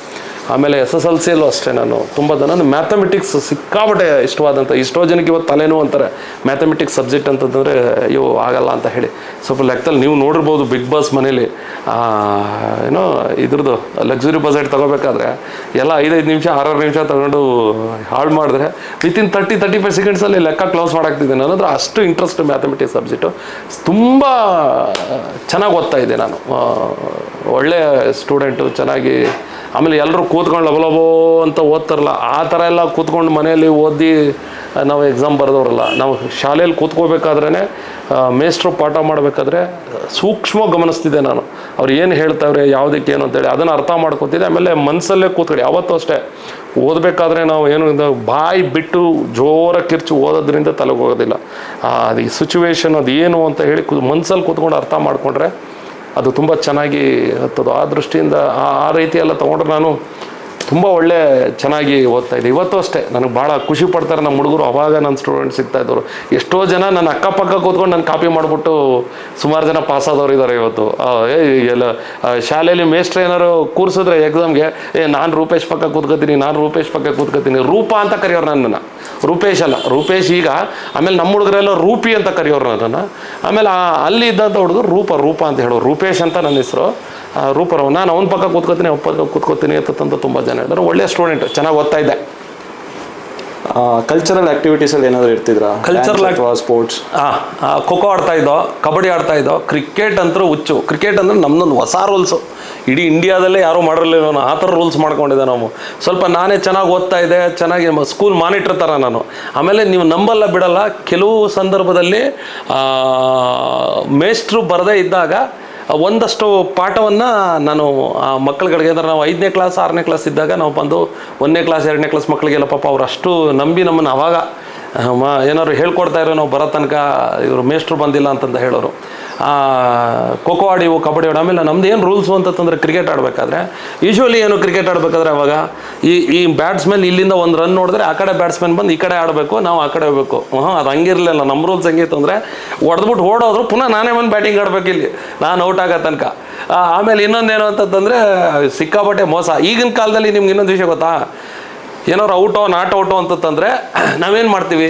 S1: ಆಮೇಲೆ ಎಸ್ ಎಸ್ ಎಲ್ ಸಿಯಲ್ಲೂ ಅಷ್ಟೇ ನಾನು ತುಂಬ ನಾನು ಮ್ಯಾಥಮೆಟಿಕ್ಸ್ ಸಿಕ್ಕಾಪಟ್ಟೆ ಇಷ್ಟವಾದಂಥ ಇಷ್ಟೋ ಜನಕ್ಕೆ ಇವತ್ತು ತಲೆನೋವು ಅಂತಾರೆ. ಮ್ಯಾಥಮೆಟಿಕ್ಸ್ ಸಬ್ಜೆಕ್ಟ್ ಅಂತಂದರೆ ಅಯ್ಯೋ, ಆಗಲ್ಲ ಅಂತ ಹೇಳಿ. ಸ್ವಲ್ಪ ಲೆಕ್ಕದಲ್ಲಿ ನೀವು ನೋಡಿರ್ಬೋದು ಬಿಗ್ ಬಾಸ್ ಮನೇಲಿ. ಏನೋ ಇದ್ರದ್ದು ಲಕ್ಸುರಿ ಬಜೆಟ್ ತೊಗೋಬೇಕಾದ್ರೆ ಎಲ್ಲ ಐದೈದು ನಿಮಿಷ ಆರಾರು ನಿಮಿಷ ತಗೊಂಡು ಹಾಳು ಮಾಡಿದ್ರೆ ವಿತಿನ್ ತರ್ಟಿ ತರ್ಟಿ ಫೈವ್ ಸೆಕೆಂಡ್ಸಲ್ಲಿ ಲೆಕ್ಕ ಕ್ಲೋಸ್ ಮಾಡಾಕ್ತಿದ್ದೀನಿ ಅನ್ನೋದ್ರೆ ಅಷ್ಟು ಇಂಟ್ರೆಸ್ಟ್ ಮ್ಯಾಥಮೆಟಿಕ್ಸ್ ಸಬ್ಜೆಕ್ಟು ತುಂಬ ಚೆನ್ನಾಗಿ ಓದ್ತಾ ಇದ್ದೆ ನಾನು. ಒಳ್ಳೆಯ ಒಳ್ಳೆ ಸ್ಟೂಡೆಂಟು ಚೆನ್ನಾಗಿ ಆಮೇಲೆ ಎಲ್ಲರೂ ಕೂತ್ಕೊಂಡು ಲಬಲಬೋ ಅಂತ ಓದ್ತಾರಲ್ಲ, ಆ ಥರ ಎಲ್ಲ ಕೂತ್ಕೊಂಡು ಮನೆಯಲ್ಲಿ ಓದಿ ನಾವು ಎಕ್ಸಾಮ್ ಬರೆದವ್ರಲ್ಲ, ನಾವು ಶಾಲೆಯಲ್ಲಿ ಕೂತ್ಕೋಬೇಕಾದ್ರೇ ಮೇಸ್ಟ್ರು ಪಾಠ ಮಾಡಬೇಕಾದ್ರೆ ಸೂಕ್ಷ್ಮ ಗಮನಿಸ್ತಿದ್ದೆ ನಾನು. ಅವ್ರು ಏನು ಹೇಳ್ತಾವ್ರೆ, ಯಾವುದಕ್ಕೆ ಏನು ಅಂತೇಳಿ, ಅದನ್ನು ಅರ್ಥ ಮಾಡ್ಕೊತಿದ್ದೆ. ಆಮೇಲೆ ಮನಸ್ಸಲ್ಲೇ ಕೂತ್ಕೊಳ್ಳಿ ಯಾವತ್ತೂ ಅಷ್ಟೇ, ಓದಬೇಕಾದ್ರೆ ನಾವು ಏನು ಬಾಯಿ ಬಿಟ್ಟು ಜೋರ ಕಿರ್ಚು ಓದೋದ್ರಿಂದ ತಲೆಗೆ ಹೋಗೋದಿಲ್ಲ. ಅದು ಈ ಸಿಚುವೇಶನ್ ಅದು ಏನು ಅಂತ ಹೇಳಿ ಮನಸ್ಸಲ್ಲಿ ಕೂತ್ಕೊಂಡು ಅರ್ಥ ಮಾಡಿಕೊಂಡ್ರೆ ಅದು ತುಂಬ ಚೆನ್ನಾಗಿ ಹತ್ತದು. ಆ ದೃಷ್ಟಿಯಿಂದ ಆ ರೀತಿಯೆಲ್ಲ ತೊಗೊಂಡ್ರೆ ನಾನು ತುಂಬ ಒಳ್ಳೆ ಚೆನ್ನಾಗಿ ಓದ್ತಾ ಇದೆ ಇವತ್ತು ಅಷ್ಟೇ. ನನಗೆ ಭಾಳ ಖುಷಿ ಪಡ್ತಾರೆ ನಮ್ಮ ಹುಡುಗರು. ಅವಾಗ ನನ್ನ ಸ್ಟೂಡೆಂಟ್ ಸಿಗ್ತಾ ಇದ್ದವರು ಎಷ್ಟೋ ಜನ ನನ್ನ ಅಕ್ಕಪಕ್ಕ ಕೂತ್ಕೊಂಡು ನಾನು ಕಾಪಿ ಮಾಡಿಬಿಟ್ಟು ಸುಮಾರು ಜನ ಪಾಸ್ ಆದವ್ರು ಇದ್ದಾರೆ ಇವತ್ತು. ಎಲ್ಲ ಶಾಲೆಯಲ್ಲಿ ಮೇಸ್ಟ್ರ್ ಏನಾರು ಕೂರಿಸಿದ್ರೆ ಎಕ್ಸಾಮ್ಗೆ ಏ, ನಾನು ರೂಪೇಶ್ ಪಕ್ಕ ಕೂತ್ಕೋತೀನಿ, ನಾನು ರೂಪೇಶ್ ಪಕ್ಕ ಕೂತ್ಕೋತೀನಿ. ರೂಪ ಅಂತ ಕರೆಯೋರು ನನ್ನನ್ನು ರೂಪೇಶ್ ಅಲ್ಲ, ರೂಪೇಶ್ ಈಗ, ಆಮೇಲೆ ನಮ್ಮ ಹುಡುಗರೆಲ್ಲ ರೂಪಿ ಅಂತ ಕರೆಯೋರು ನನ್ನನ್ನು ಆಮೇಲೆ ಅಲ್ಲಿ ಇದ್ದಂಥ ಹುಡುಗರು ರೂಪ ರೂಪ ಅಂತ ಹೇಳೋರು. ರೂಪೇಶ್ ಅಂತ ನನ್ನ ಹೆಸರು. ರೂಪರವ್ ನಾನು ಅವನ ಪಕ್ಕ ಕೂತ್ಕೋತೀನಿ ಅವ್ನ ಪಕ್ಕ ಕೂತ್ಕೋತೀನಿ ಅಂತಂತ ತುಂಬ ಜನ ಹೇಳಿದ್ರು ಒಳ್ಳೆಯ ಸ್ಟೂಡೆಂಟ್ ಚೆನ್ನಾಗಿ ಓದ್ತಾ ಇದ್ದೆ.
S2: ಕಲ್ಚರಲ್ ಆಕ್ಟಿವಿಟೀಸಲ್ಲಿ ಏನಾದರೂ ಇರ್ತಿದ್ರ?
S1: ಕಲ್ಚರಲ್
S2: ಅಥವಾ ಸ್ಪೋರ್ಟ್ಸ್
S1: ಹಾಂ ಖೋಖೋ ಆಡ್ತಾ ಇದ್ದೋ ಕಬಡ್ಡಿ ಆಡ್ತಾ ಇದ್ದೋ ಕ್ರಿಕೆಟ್ ಅಂತೂ ಹುಚ್ಚು. ಕ್ರಿಕೆಟ್ ಅಂದ್ರೆ ನಮ್ಮದೊಂದು ಹೊಸ ರೂಲ್ಸು ಇಡೀ ಇಂಡಿಯಾದಲ್ಲೇ ಯಾರೂ ಮಾಡಿರಲಿಲ್ಲ ನಾನು ಆ ಥರ ರೂಲ್ಸ್ ಮಾಡ್ಕೊಂಡಿದ್ದೆ ನಾವು. ಸ್ವಲ್ಪ ನಾನೇ ಚೆನ್ನಾಗಿ ಓದ್ತಾ ಇದ್ದೆ ಚೆನ್ನಾಗಿ ಸ್ಕೂಲ್ ಮಾನಿಟ್ರ್ ಥರ ನಾನು. ಆಮೇಲೆ ನೀವು ನಂಬಲ್ಲ ಬಿಡಲ್ಲ ಕೆಲವು ಸಂದರ್ಭದಲ್ಲಿ ಮೇಸ್ಟ್ರು ಬರದೇ ಇದ್ದಾಗ ಒಂದಷ್ಟು ಪಾಠವನ್ನು ನಾನು, ಆ, ಮಕ್ಕಳುಗಳಿಗೆ, ಅಂದ್ರೆ ನಾವು ಐದನೇ ಕ್ಲಾಸ್ ಆರನೇ ಕ್ಲಾಸ್ ಇದ್ದಾಗ ನಾವು ಬಂದು ಒಂದನೇ ಕ್ಲಾಸ್ ಎರಡನೇ ಕ್ಲಾಸ್ ಮಕ್ಕಳಿಗೆಲ್ಲ ಪಾಪ ಅವ್ರು ಅಷ್ಟು ನಂಬಿ ನಮ್ಮನ್ನು ಅವಾಗ ಏನಾದ್ರು ಹೇಳ್ಕೊಡ್ತಾ ಇರೋ ನಾವು ಬರೋ ತನಕ ಇವರು ಮೇಷ್ಟ್ರು ಬಂದಿಲ್ಲ ಅಂತಂದು ಹೇಳೋರು. ಖೋಖೋ ಆಡಿವು ಕಬಡ್ಡಿ ಆಡೋ. ಆಮೇಲೆ ನಮ್ದು ಏನು ರೂಲ್ಸು ಅಂತಂದ್ರೆ ಕ್ರಿಕೆಟ್ ಆಡಬೇಕಾದ್ರೆ ಯೂಶ್ವಲಿ ಏನು ಕ್ರಿಕೆಟ್ ಆಡಬೇಕಾದ್ರೆ ಅವಾಗ ಈ ಈ ಬ್ಯಾಟ್ಸ್ಮನ್ ಇಲ್ಲಿಂದ ಒಂದು ರನ್ ನೋಡಿದ್ರೆ ಆ ಕಡೆ ಬ್ಯಾಟ್ಸ್ಮನ್ ಬಂದು ಈ ಕಡೆ ಆಡಬೇಕು, ನಾವು ಆ ಕಡೆ ಹೋಗಬೇಕು. ಹಾಂ ಅದು ಹಂಗಿರಲಿಲ್ಲ. ನಮ್ಮ ರೂಲ್ಸ್ ಹೆಂಗಿತ್ತು ಅಂದರೆ ಹೊಡೆದ್ಬಿಟ್ಟು ಓಡೋದ್ರು, ಪುನಃ ನಾನೇ ಬಂದು ಬ್ಯಾಟಿಂಗ್ ಆಡಬೇಕು ಇಲ್ಲಿ. ನಾನು ಔಟ್ ಆಗೋ ತನಕ. ಆಮೇಲೆ ಇನ್ನೊಂದೇನು ಅಂತಂತಂದರೆ ಸಿಕ್ಕಾಪಟ್ಟೆ ಮೋಸ. ಈಗಿನ ಕಾಲದಲ್ಲಿ ನಿಮ್ಗೆ ಇನ್ನೊಂದು ವಿಷಯ ಗೊತ್ತಾ? ಏನಾದ್ರು ಔಟೋ ನಾಟ್ ಔಟೋ ಅಂತಂದರೆ ನಾವೇನು ಮಾಡ್ತೀವಿ?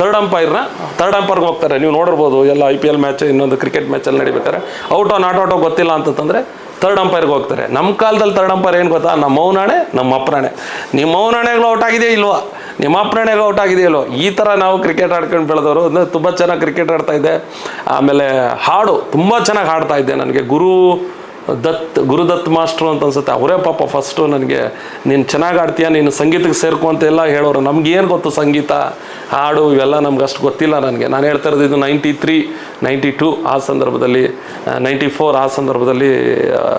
S1: ಥರ್ಡ್ ಅಂಪೈರ್ನ ಥರ್ಡ್ ಅಂಪೈರ್ಗೆ ಹೋಗ್ತಾರೆ. ನೀವು ನೋಡಿರ್ಬೋದು, ಎಲ್ಲ ಐ ಪಿ ಎಲ್ ಮ್ಯಾಚ್ ಇನ್ನೊಂದು ಕ್ರಿಕೆಟ್ ಮ್ಯಾಚಲ್ಲಿ ಔಟ್ ಔಟೋ ನಾಟ್ ಔಟೋ ಗೊತ್ತಿಲ್ಲ ಅಂತಂದರೆ ಥರ್ಡ್ ಅಂಪೈರ್ಗೆ ಹೋಗ್ತಾರೆ. ನಮ್ಮ ಕಾಲದಲ್ಲಿ ಥರ್ಡ್ ಅಂಪೈರ್ ಏನು ಗೊತ್ತಾ? ನಮ್ಮ ಮೌನಾಣೆ, ನಮ್ಮ ಅಪ್ರಾಣೆ. ನಿಮ್ಮ ಮೌನಾಣೆಗಳು ಔಟ್ ಆಗಿದೆಯಾ ಇಲ್ವಾ? ನಿಮ್ಮ ಅಪ್ರಾಣೆಗಳು ಔಟ್ ಆಗಿದೆಯಲ್ಲೋ ಈ ಥರ ನಾವು ಕ್ರಿಕೆಟ್ ಆಡ್ಕೊಂಡು ಬೆಳೆದವರು, ಅಂದರೆ ತುಂಬ ಚೆನ್ನಾಗಿ ಕ್ರಿಕೆಟ್ ಆಡ್ತಾ ಇದ್ದೆ. ಆಮೇಲೆ ಹಾಡು, ತುಂಬ ಚೆನ್ನಾಗಿ ಹಾಡ್ತಾ ಇದ್ದೆ. ನನಗೆ ಗುರು ದತ್, ಗುರುದತ್ ಮಾಸ್ಟ್ರು ಅಂತ ಅನ್ಸುತ್ತೆ. ಅವರೇ ಪಾಪ ಫಸ್ಟು ನನಗೆ, ನೀನು ಚೆನ್ನಾಗಿ ಆಡ್ತೀಯ? ನೀನು ಸಂಗೀತಕ್ಕೆ ಸೇರ್ಕೊ ಅಂತೆಲ್ಲ ಹೇಳೋರು. ನಮ್ಗೇನು ಗೊತ್ತು ಸಂಗೀತ, ಹಾಡು, ಇವೆಲ್ಲ ನಮ್ಗೆ ಅಷ್ಟು ಗೊತ್ತಿಲ್ಲ ನನಗೆ. ನಾನು ಹೇಳ್ತಾ ಇರೋದು ಇದು ನೈಂಟಿ ತ್ರೀ ನೈಂಟಿ ಟೂ ಆ ಸಂದರ್ಭದಲ್ಲಿ ನೈಂಟಿ ಫೋರ್ ಆ ಸಂದರ್ಭದಲ್ಲಿ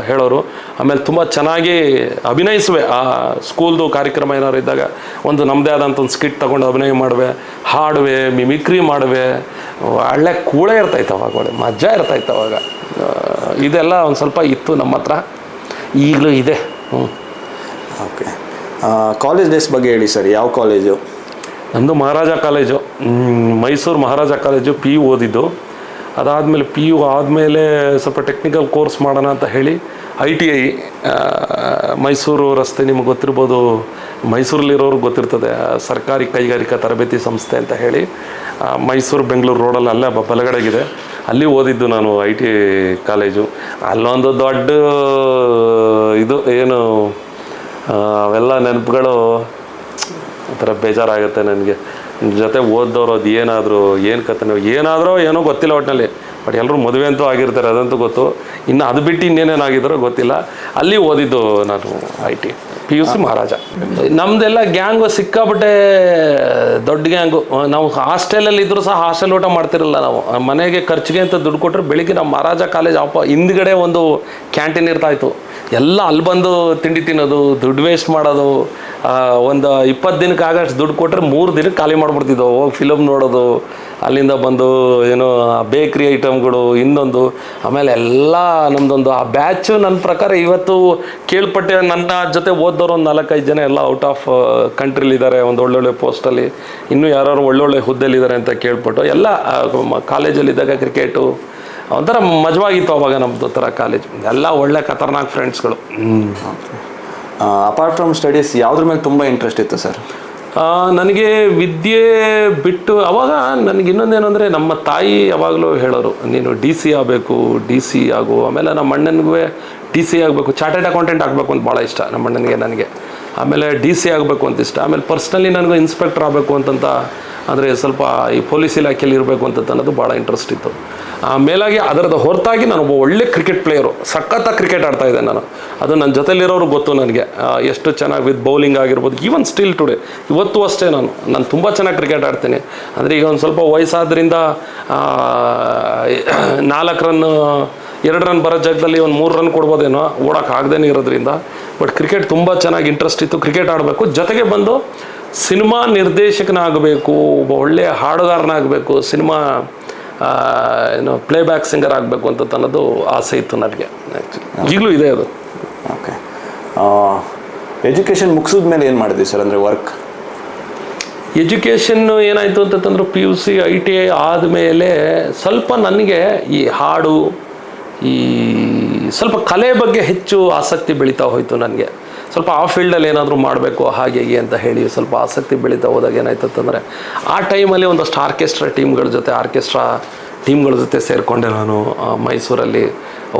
S1: ಹೇಳೋರು. ಆಮೇಲೆ ತುಂಬ ಚೆನ್ನಾಗಿ ಅಭಿನಯಿಸುವೆ. ಆ, ಸ್ಕೂಲ್ದು ಕಾರ್ಯಕ್ರಮ ಏನಾದ್ರು ಇದ್ದಾಗ ಒಂದು ನಮ್ಮದೇ ಆದಂಥ ಒಂದು ಸ್ಕಿಟ್ ತೊಗೊಂಡು ಅಭಿನಯ ಮಾಡುವೆ, ಹಾಡುವೆ, ಮಿಮಿಕ್ರಿ ಮಾಡುವೆ. ಒಳ್ಳೆ ಕೂಳೆ ಇರ್ತಾಯಿತ್ತು ಅವಾಗ, ಒಳ್ಳೆ ಮಜಾ ಇರ್ತಾಯಿತ್ತು ಅವಾಗ. ಇದೆಲ್ಲ ಒಂದು ಸ್ವಲ್ಪ ಇತ್ತು ನಮ್ಮ ಹತ್ರ. ಈಗಲೂ ಇದೆ. ಹ್ಞೂ
S2: ಓಕೆ. ಕಾಲೇಜ್ ಡೇಸ್ ಬಗ್ಗೆ ಹೇಳಿ ಸರ್ ಯಾವ ಕಾಲೇಜು
S1: ನಮ್ಮದು Maharaja college. Mysore Maharaja college P U ಓದಿದ್ದು. ಅದಾದಮೇಲೆ ಪಿ ಯು ಆದಮೇಲೆ ಸ್ವಲ್ಪ ಟೆಕ್ನಿಕಲ್ ಕೋರ್ಸ್ ಮಾಡೋಣ ಅಂತ ಹೇಳಿ ಐ ಟಿ ಐ ಮೈಸೂರು ರಸ್ತೆ ನಿಮಗೆ ಗೊತ್ತಿರ್ಬೋದು. ಮೈಸೂರಲ್ಲಿರೋರು ಗೊತ್ತಿರ್ತದೆ ಸರ್ಕಾರಿ ಕೈಗಾರಿಕಾ ತರಬೇತಿ ಸಂಸ್ಥೆ ಅಂತ ಹೇಳಿ. ಮೈಸೂರು ಬೆಂಗಳೂರು ರೋಡಲ್ಲಿ ಅಲ್ಲೇ ಬಲಗಡೆಗಿದೆ. ಅಲ್ಲಿ ಓದಿದ್ದು ನಾನು ಐ ಟಿ ಕಾಲೇಜು. ಅಲ್ಲೊಂದು ದೊಡ್ಡ, ಇದು ಏನು ಅವೆಲ್ಲ ನೆನಪುಗಳು ಒಂಥರ ಬೇಜಾರಾಗುತ್ತೆ ನನಗೆ. ಜೊತೆ ಓದ್ದವ್ರು ಅದು ಏನಾದರೂ, ಏನು ಕಥೆ ಏನಾದರೂ ಏನೋ ಗೊತ್ತಿಲ್ಲ ಒಟ್ಟಿನಲ್ಲಿ ಬಟ್ ಎಲ್ಲರೂ ಮದುವೆ ಅಂತೂ ಆಗಿರ್ತಾರೆ, ಅದಂತೂ ಗೊತ್ತು. ಇನ್ನು ಅದು ಬಿಟ್ಟು ಇನ್ನೇನೇನಾಗಿದ್ದಾರೋ ಗೊತ್ತಿಲ್ಲ. ಅಲ್ಲಿ ಓದಿದ್ದು ನಾನು I T. P U C Maharaja. ನಮ್ದೆಲ್ಲ ಗ್ಯಾಂಗು ಸಿಕ್ಕಾಪಟ್ಟೆ ದೊಡ್ಡ ಗ್ಯಾಂಗು. ನಾವು ಹಾಸ್ಟೆಲಲ್ಲಿ ಇದ್ದರೂ ಸಹ ಹಾಸ್ಟೆಲ್ ಊಟ ಮಾಡ್ತಿರಲ್ಲ ನಾವು. ಮನೆಗೆ ಖರ್ಚಿಗೆ ಅಂತ ದುಡ್ಡು ಕೊಟ್ಟರೆ ಬೆಳಿಗ್ಗೆ ನಮ್ಮ ಮಹಾರಾಜ ಕಾಲೇಜ್ ಅಪ್ಪ ಹಿಂದ್ಗಡೆ ಒಂದು ಕ್ಯಾಂಟೀನ್ ಇರ್ತಾಯಿತ್ತು. ಎಲ್ಲ ಅಲ್ಲಿ ಬಂದು ತಿಂಡಿ ತಿನ್ನೋದು, ದುಡ್ಡು ವೇಸ್ಟ್ ಮಾಡೋದು ಒಂದು ಇಪ್ಪತ್ತು ದಿನಕ್ಕೆ ಆಗಷ್ಟು ದುಡ್ಡು ಕೊಟ್ಟರೆ ಮೂರು ದಿನಕ್ಕೆ ಖಾಲಿ ಮಾಡ್ಬಿಡ್ತಿದ್ದೋ, ಹೋಗಿ ಫಿಲಮ್ ನೋಡೋದು, ಅಲ್ಲಿಂದ ಬಂದು ಏನೋ ಬೇಕ್ರಿ ಐಟಮ್ಗಳು, ಇನ್ನೊಂದು, ಆಮೇಲೆ ಎಲ್ಲ ನಮ್ಮದೊಂದು ಆ ಬ್ಯಾಚು ನನ್ನ ಪ್ರಕಾರ ಇವತ್ತು ಕೇಳ್ಪಟ್ಟೆ ನನ್ನ ಜೊತೆ ಓದೋರು ಒಂದು ನಾಲ್ಕೈದು ಜನ ಎಲ್ಲ ಔಟ್ ಆಫ್ ಕಂಟ್ರಿಲಿದ್ದಾರೆ ಒಂದು ಒಳ್ಳೊಳ್ಳೆ ಪೋಸ್ಟಲ್ಲಿ ಇನ್ನೂ ಯಾರು ಒಳ್ಳೊಳ್ಳೆ ಹುದ್ದೆಲಿದ್ದಾರೆ ಅಂತ ಕೇಳ್ಪಟ್ಟು ಎಲ್ಲ ಕಾಲೇಜಲ್ಲಿದ್ದಾಗ ಕ್ರಿಕೆಟು ಒಂಥರ ಮಜವಾಗಿತ್ತು ಅವಾಗ ನಮ್ಮದು ಥರ ಕಾಲೇಜ್ ಎಲ್ಲ ಒಳ್ಳೆ ಖತರ್ನಾಕ್ ಫ್ರೆಂಡ್ಸ್ಗಳು
S2: ಅಪಾರ್ಟ್ ಫ್ರಮ್ ಸ್ಟಡೀಸ್ ಯಾವುದ್ರ ಮೇಲೆ ತುಂಬ ಇಂಟ್ರೆಸ್ಟ್ ಇತ್ತು ಸರ್
S1: ನನಗೆ ವಿದ್ಯೆ ಬಿಟ್ಟು ಅವಾಗ ನನಗೆ ಇನ್ನೊಂದೇನು ಅಂದರೆ ನಮ್ಮ ತಾಯಿ ಯಾವಾಗಲೂ ಹೇಳೋರು ನೀನು ಡಿ ಸಿ ಆಗಬೇಕು ಡಿ ಸಿ ಆಗು ಆಮೇಲೆ ನಮ್ಮ ಅಣ್ಣನಿಗೂ ಡಿ ಸಿ ಆಗಬೇಕು ಚಾರ್ಟೆಡ್ ಅಕೌಂಟೆಂಟ್ ಆಗಬೇಕು ಅಂತ ಭಾಳ ಇಷ್ಟ ನಮ್ಮ ಅಣ್ಣನಿಗೆ ನನಗೆ. ಆಮೇಲೆ ಡಿ ಸಿ ಆಗಬೇಕು ಅಂತ ಇಷ್ಟ. ಆಮೇಲೆ ಪರ್ಸ್ನಲಿ ನನಗೂ ಇನ್ಸ್ಪೆಕ್ಟರ್ ಆಗಬೇಕು ಅಂತಂತ ಅಂದರೆ ಸ್ವಲ್ಪ ಈ ಪೊಲೀಸ್ ಇಲಾಖೆಯಲ್ಲಿ ಇರಬೇಕು ಅಂತ ಅನ್ನೋದು ಭಾಳ ಇಂಟ್ರೆಸ್ಟ್ ಇತ್ತು. ಆಮೇಲಾಗಿ ಮೇಲಾಗಿ ಅದರದ ಹೊರತಾಗಿ ನಾನು ಒಳ್ಳೆ ಕ್ರಿಕೆಟ್ ಪ್ಲೇಯರು ಸಖತ್ತಾಗಿ ಕ್ರಿಕೆಟ್ ಆಡ್ತಾ ಇದ್ದೆ ನಾನು. ಅದು ನನ್ನ ಜೊತೆಲಿರೋರು ಗೊತ್ತು ನನಗೆ. ಎಷ್ಟು ಚೆನ್ನಾಗಿ ವಿತ್ ಬೌಲಿಂಗ್ ಆಗಿರ್ಬೋದು ಈವನ್ ಸ್ಟಿಲ್ ಟುಡೇ ಇವತ್ತು ಅಷ್ಟೇ ನಾನು. ನಾನು ತುಂಬ ಚೆನ್ನಾಗಿ ಕ್ರಿಕೆಟ್ ಆಡ್ತೀನಿ. ಅಂದರೆ ಈಗ ಒಂದು ಸ್ವಲ್ಪ ವಯಸ್ಸಾದ್ರಿಂದ ನಾಲ್ಕು ರನ್ ಎರಡು ರನ್ ಬರೋ ಜಾಗದಲ್ಲಿ ಒಂದು ಮೂರು ರನ್ ಕೊಡ್ಬೋದೇನೋ ಓಡೋಕೆ ಆಗದೇನೆ ಇರೋದ್ರಿಂದ. ಬಟ್ ಕ್ರಿಕೆಟ್ ತುಂಬ ಚೆನ್ನಾಗಿ ಇಂಟ್ರೆಸ್ಟ್ ಇತ್ತು. ಕ್ರಿಕೆಟ್ ಆಡಬೇಕು. ಜೊತೆಗೆ ಬಂದು ಸಿನಿಮಾ ನಿರ್ದೇಶಕನಾಗಬೇಕು ಒಬ್ಬ ಒಳ್ಳೆಯ ಹಾಡುಗಾರನಾಗಬೇಕು ಸಿನಿಮಾ ಏನು ಪ್ಲೇಬ್ಯಾಕ್ ಸಿಂಗರ್ ಆಗಬೇಕು ಅಂತ ಅನ್ನೋದು ಆಸೆ ಇತ್ತು ನನಗೆ. ಈಗಲೂ ಇದೆ ಅದು.
S2: ಓಕೆ ಎಜುಕೇಷನ್ ಮುಗಿಸಿದ ಮೇಲೆ ಏನು ಮಾಡಿದ್ವಿ ಸರ್ ಅಂದರೆ ವರ್ಕ್
S1: ಎಜುಕೇಷನ್ನು ಏನಾಯಿತು ಅಂತಂದ್ರೆ P U C I T I ಆದಮೇಲೆ ಸ್ವಲ್ಪ ನನಗೆ ಈ ಹಾಡು ಈ ಸ್ವಲ್ಪ ಕಲೆ ಬಗ್ಗೆ ಹೆಚ್ಚು ಆಸಕ್ತಿ ಬೆಳೀತಾ ಹೋಯಿತು ನನಗೆ. ಸ್ವಲ್ಪ ಆ ಫೀಲ್ಡಲ್ಲಿ ಏನಾದರೂ ಮಾಡಬೇಕು, ಹಾಗೆ ಹೀಗೆ ಅಂತ ಹೇಳಿ ಸ್ವಲ್ಪ ಆಸಕ್ತಿ ಬೆಳೀತಾ ಹೋದಾಗ ಏನಾಯ್ತು ಅಂತಂದರೆ ಆ ಟೈಮಲ್ಲಿ ಒಂದಷ್ಟು ಆರ್ಕೆಸ್ಟ್ರಾ ಟೀಮ್ಗಳ ಜೊತೆ, ಆರ್ಕೆಸ್ಟ್ರಾ ಟೀಮ್ಗಳ ಜೊತೆ ಸೇರಿಕೊಂಡೆ ನಾನು ಮೈಸೂರಲ್ಲಿ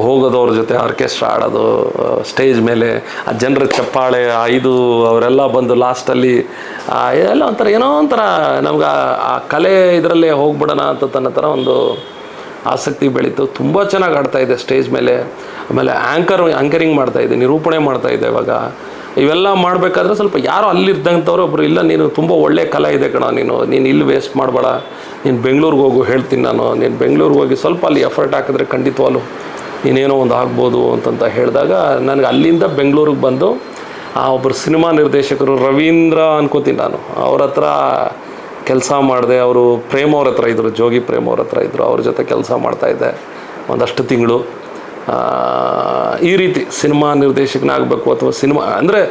S1: ಹೋಗೋದವ್ರ ಜೊತೆ ಆರ್ಕೆಸ್ಟ್ರಾ ಆಡೋದು ಸ್ಟೇಜ್ ಮೇಲೆ ಆ ಜನರ ಚಪ್ಪಾಳೆ, ಐದು ಅವರೆಲ್ಲ ಬಂದು ಲಾಸ್ಟಲ್ಲಿ ಎಲ್ಲ ಒಂಥರ ಏನೋ ಒಂಥರ ನಮ್ಗೆ ಆ ಕಲೆ ಇದರಲ್ಲೇ ಹೋಗ್ಬಿಡೋಣ ಅಂತ ತನ್ನ ಥರ ಒಂದು ಆಸಕ್ತಿ ಬೆಳೀತು. ತುಂಬ ಚೆನ್ನಾಗಿ ಆಡ್ತಾ ಇದೆ ಸ್ಟೇಜ್ ಮೇಲೆ. ಆಮೇಲೆ ಆ್ಯಂಕರ್ ಆ್ಯಂಕರಿಂಗ್ ಮಾಡ್ತಾ ಇದೆ, ನಿರೂಪಣೆ ಮಾಡ್ತಾ ಇದೆ ಇವಾಗ. ಇವೆಲ್ಲ ಮಾಡಬೇಕಾದ್ರೆ ಸ್ವಲ್ಪ ಯಾರೋ ಅಲ್ಲಿದ್ದಂಥವ್ರು ಒಬ್ಬರು ಇಲ್ಲ ನೀನು ತುಂಬ ಒಳ್ಳೆ ಕಲೆ ಇದೆ ಕಣ, ನೀನು ನೀನು ಇಲ್ಲಿ ವೇಸ್ಟ್ ಮಾಡಬೇಡ. ನೀನು ಬೆಂಗಳೂರಿಗೆ ಹೋಗು ಹೇಳ್ತೀನಿ ನಾನು. ನೀನು ಬೆಂಗಳೂರಿಗೆ ಹೋಗಿ ಸ್ವಲ್ಪ ಅಲ್ಲಿ ಎಫರ್ಟ್ ಹಾಕಿದ್ರೆ ಖಂಡಿತವಾಗ್ಲು ನೀನೇನೋ ಒಂದು ಆಗ್ಬೋದು ಅಂತಂತ ಹೇಳಿದಾಗ ನನಗೆ ಅಲ್ಲಿಂದ ಬೆಂಗಳೂರಿಗೆ ಬಂದು ಆ ಒಬ್ಬರು ಸಿನಿಮಾ ನಿರ್ದೇಶಕರು ರವೀಂದ್ರ ಅನ್ಕೋತೀನಿ ನಾನು. ಅವ್ರ ಹತ್ರ ಕೆಲಸ ಮಾಡಿದೆ, ಅವರು ಪ್ರೇಮ್ ಅವ್ರ ಹತ್ರ ಇದ್ದರು ಜೋಗಿ ಪ್ರೇಮ್ ಅವ್ರ ಹತ್ರ ಇದ್ದರು ಅವ್ರ ಜೊತೆ ಕೆಲಸ ಮಾಡ್ತಾಯಿದ್ದೆ ಒಂದಷ್ಟು ತಿಂಗಳು. ಈ ರೀತಿ ಸಿನಿಮಾ ನಿರ್ದೇಶಕನಾಗಬೇಕು ಅಥವಾ ಸಿನಿಮಾ, ಅಂದರೆ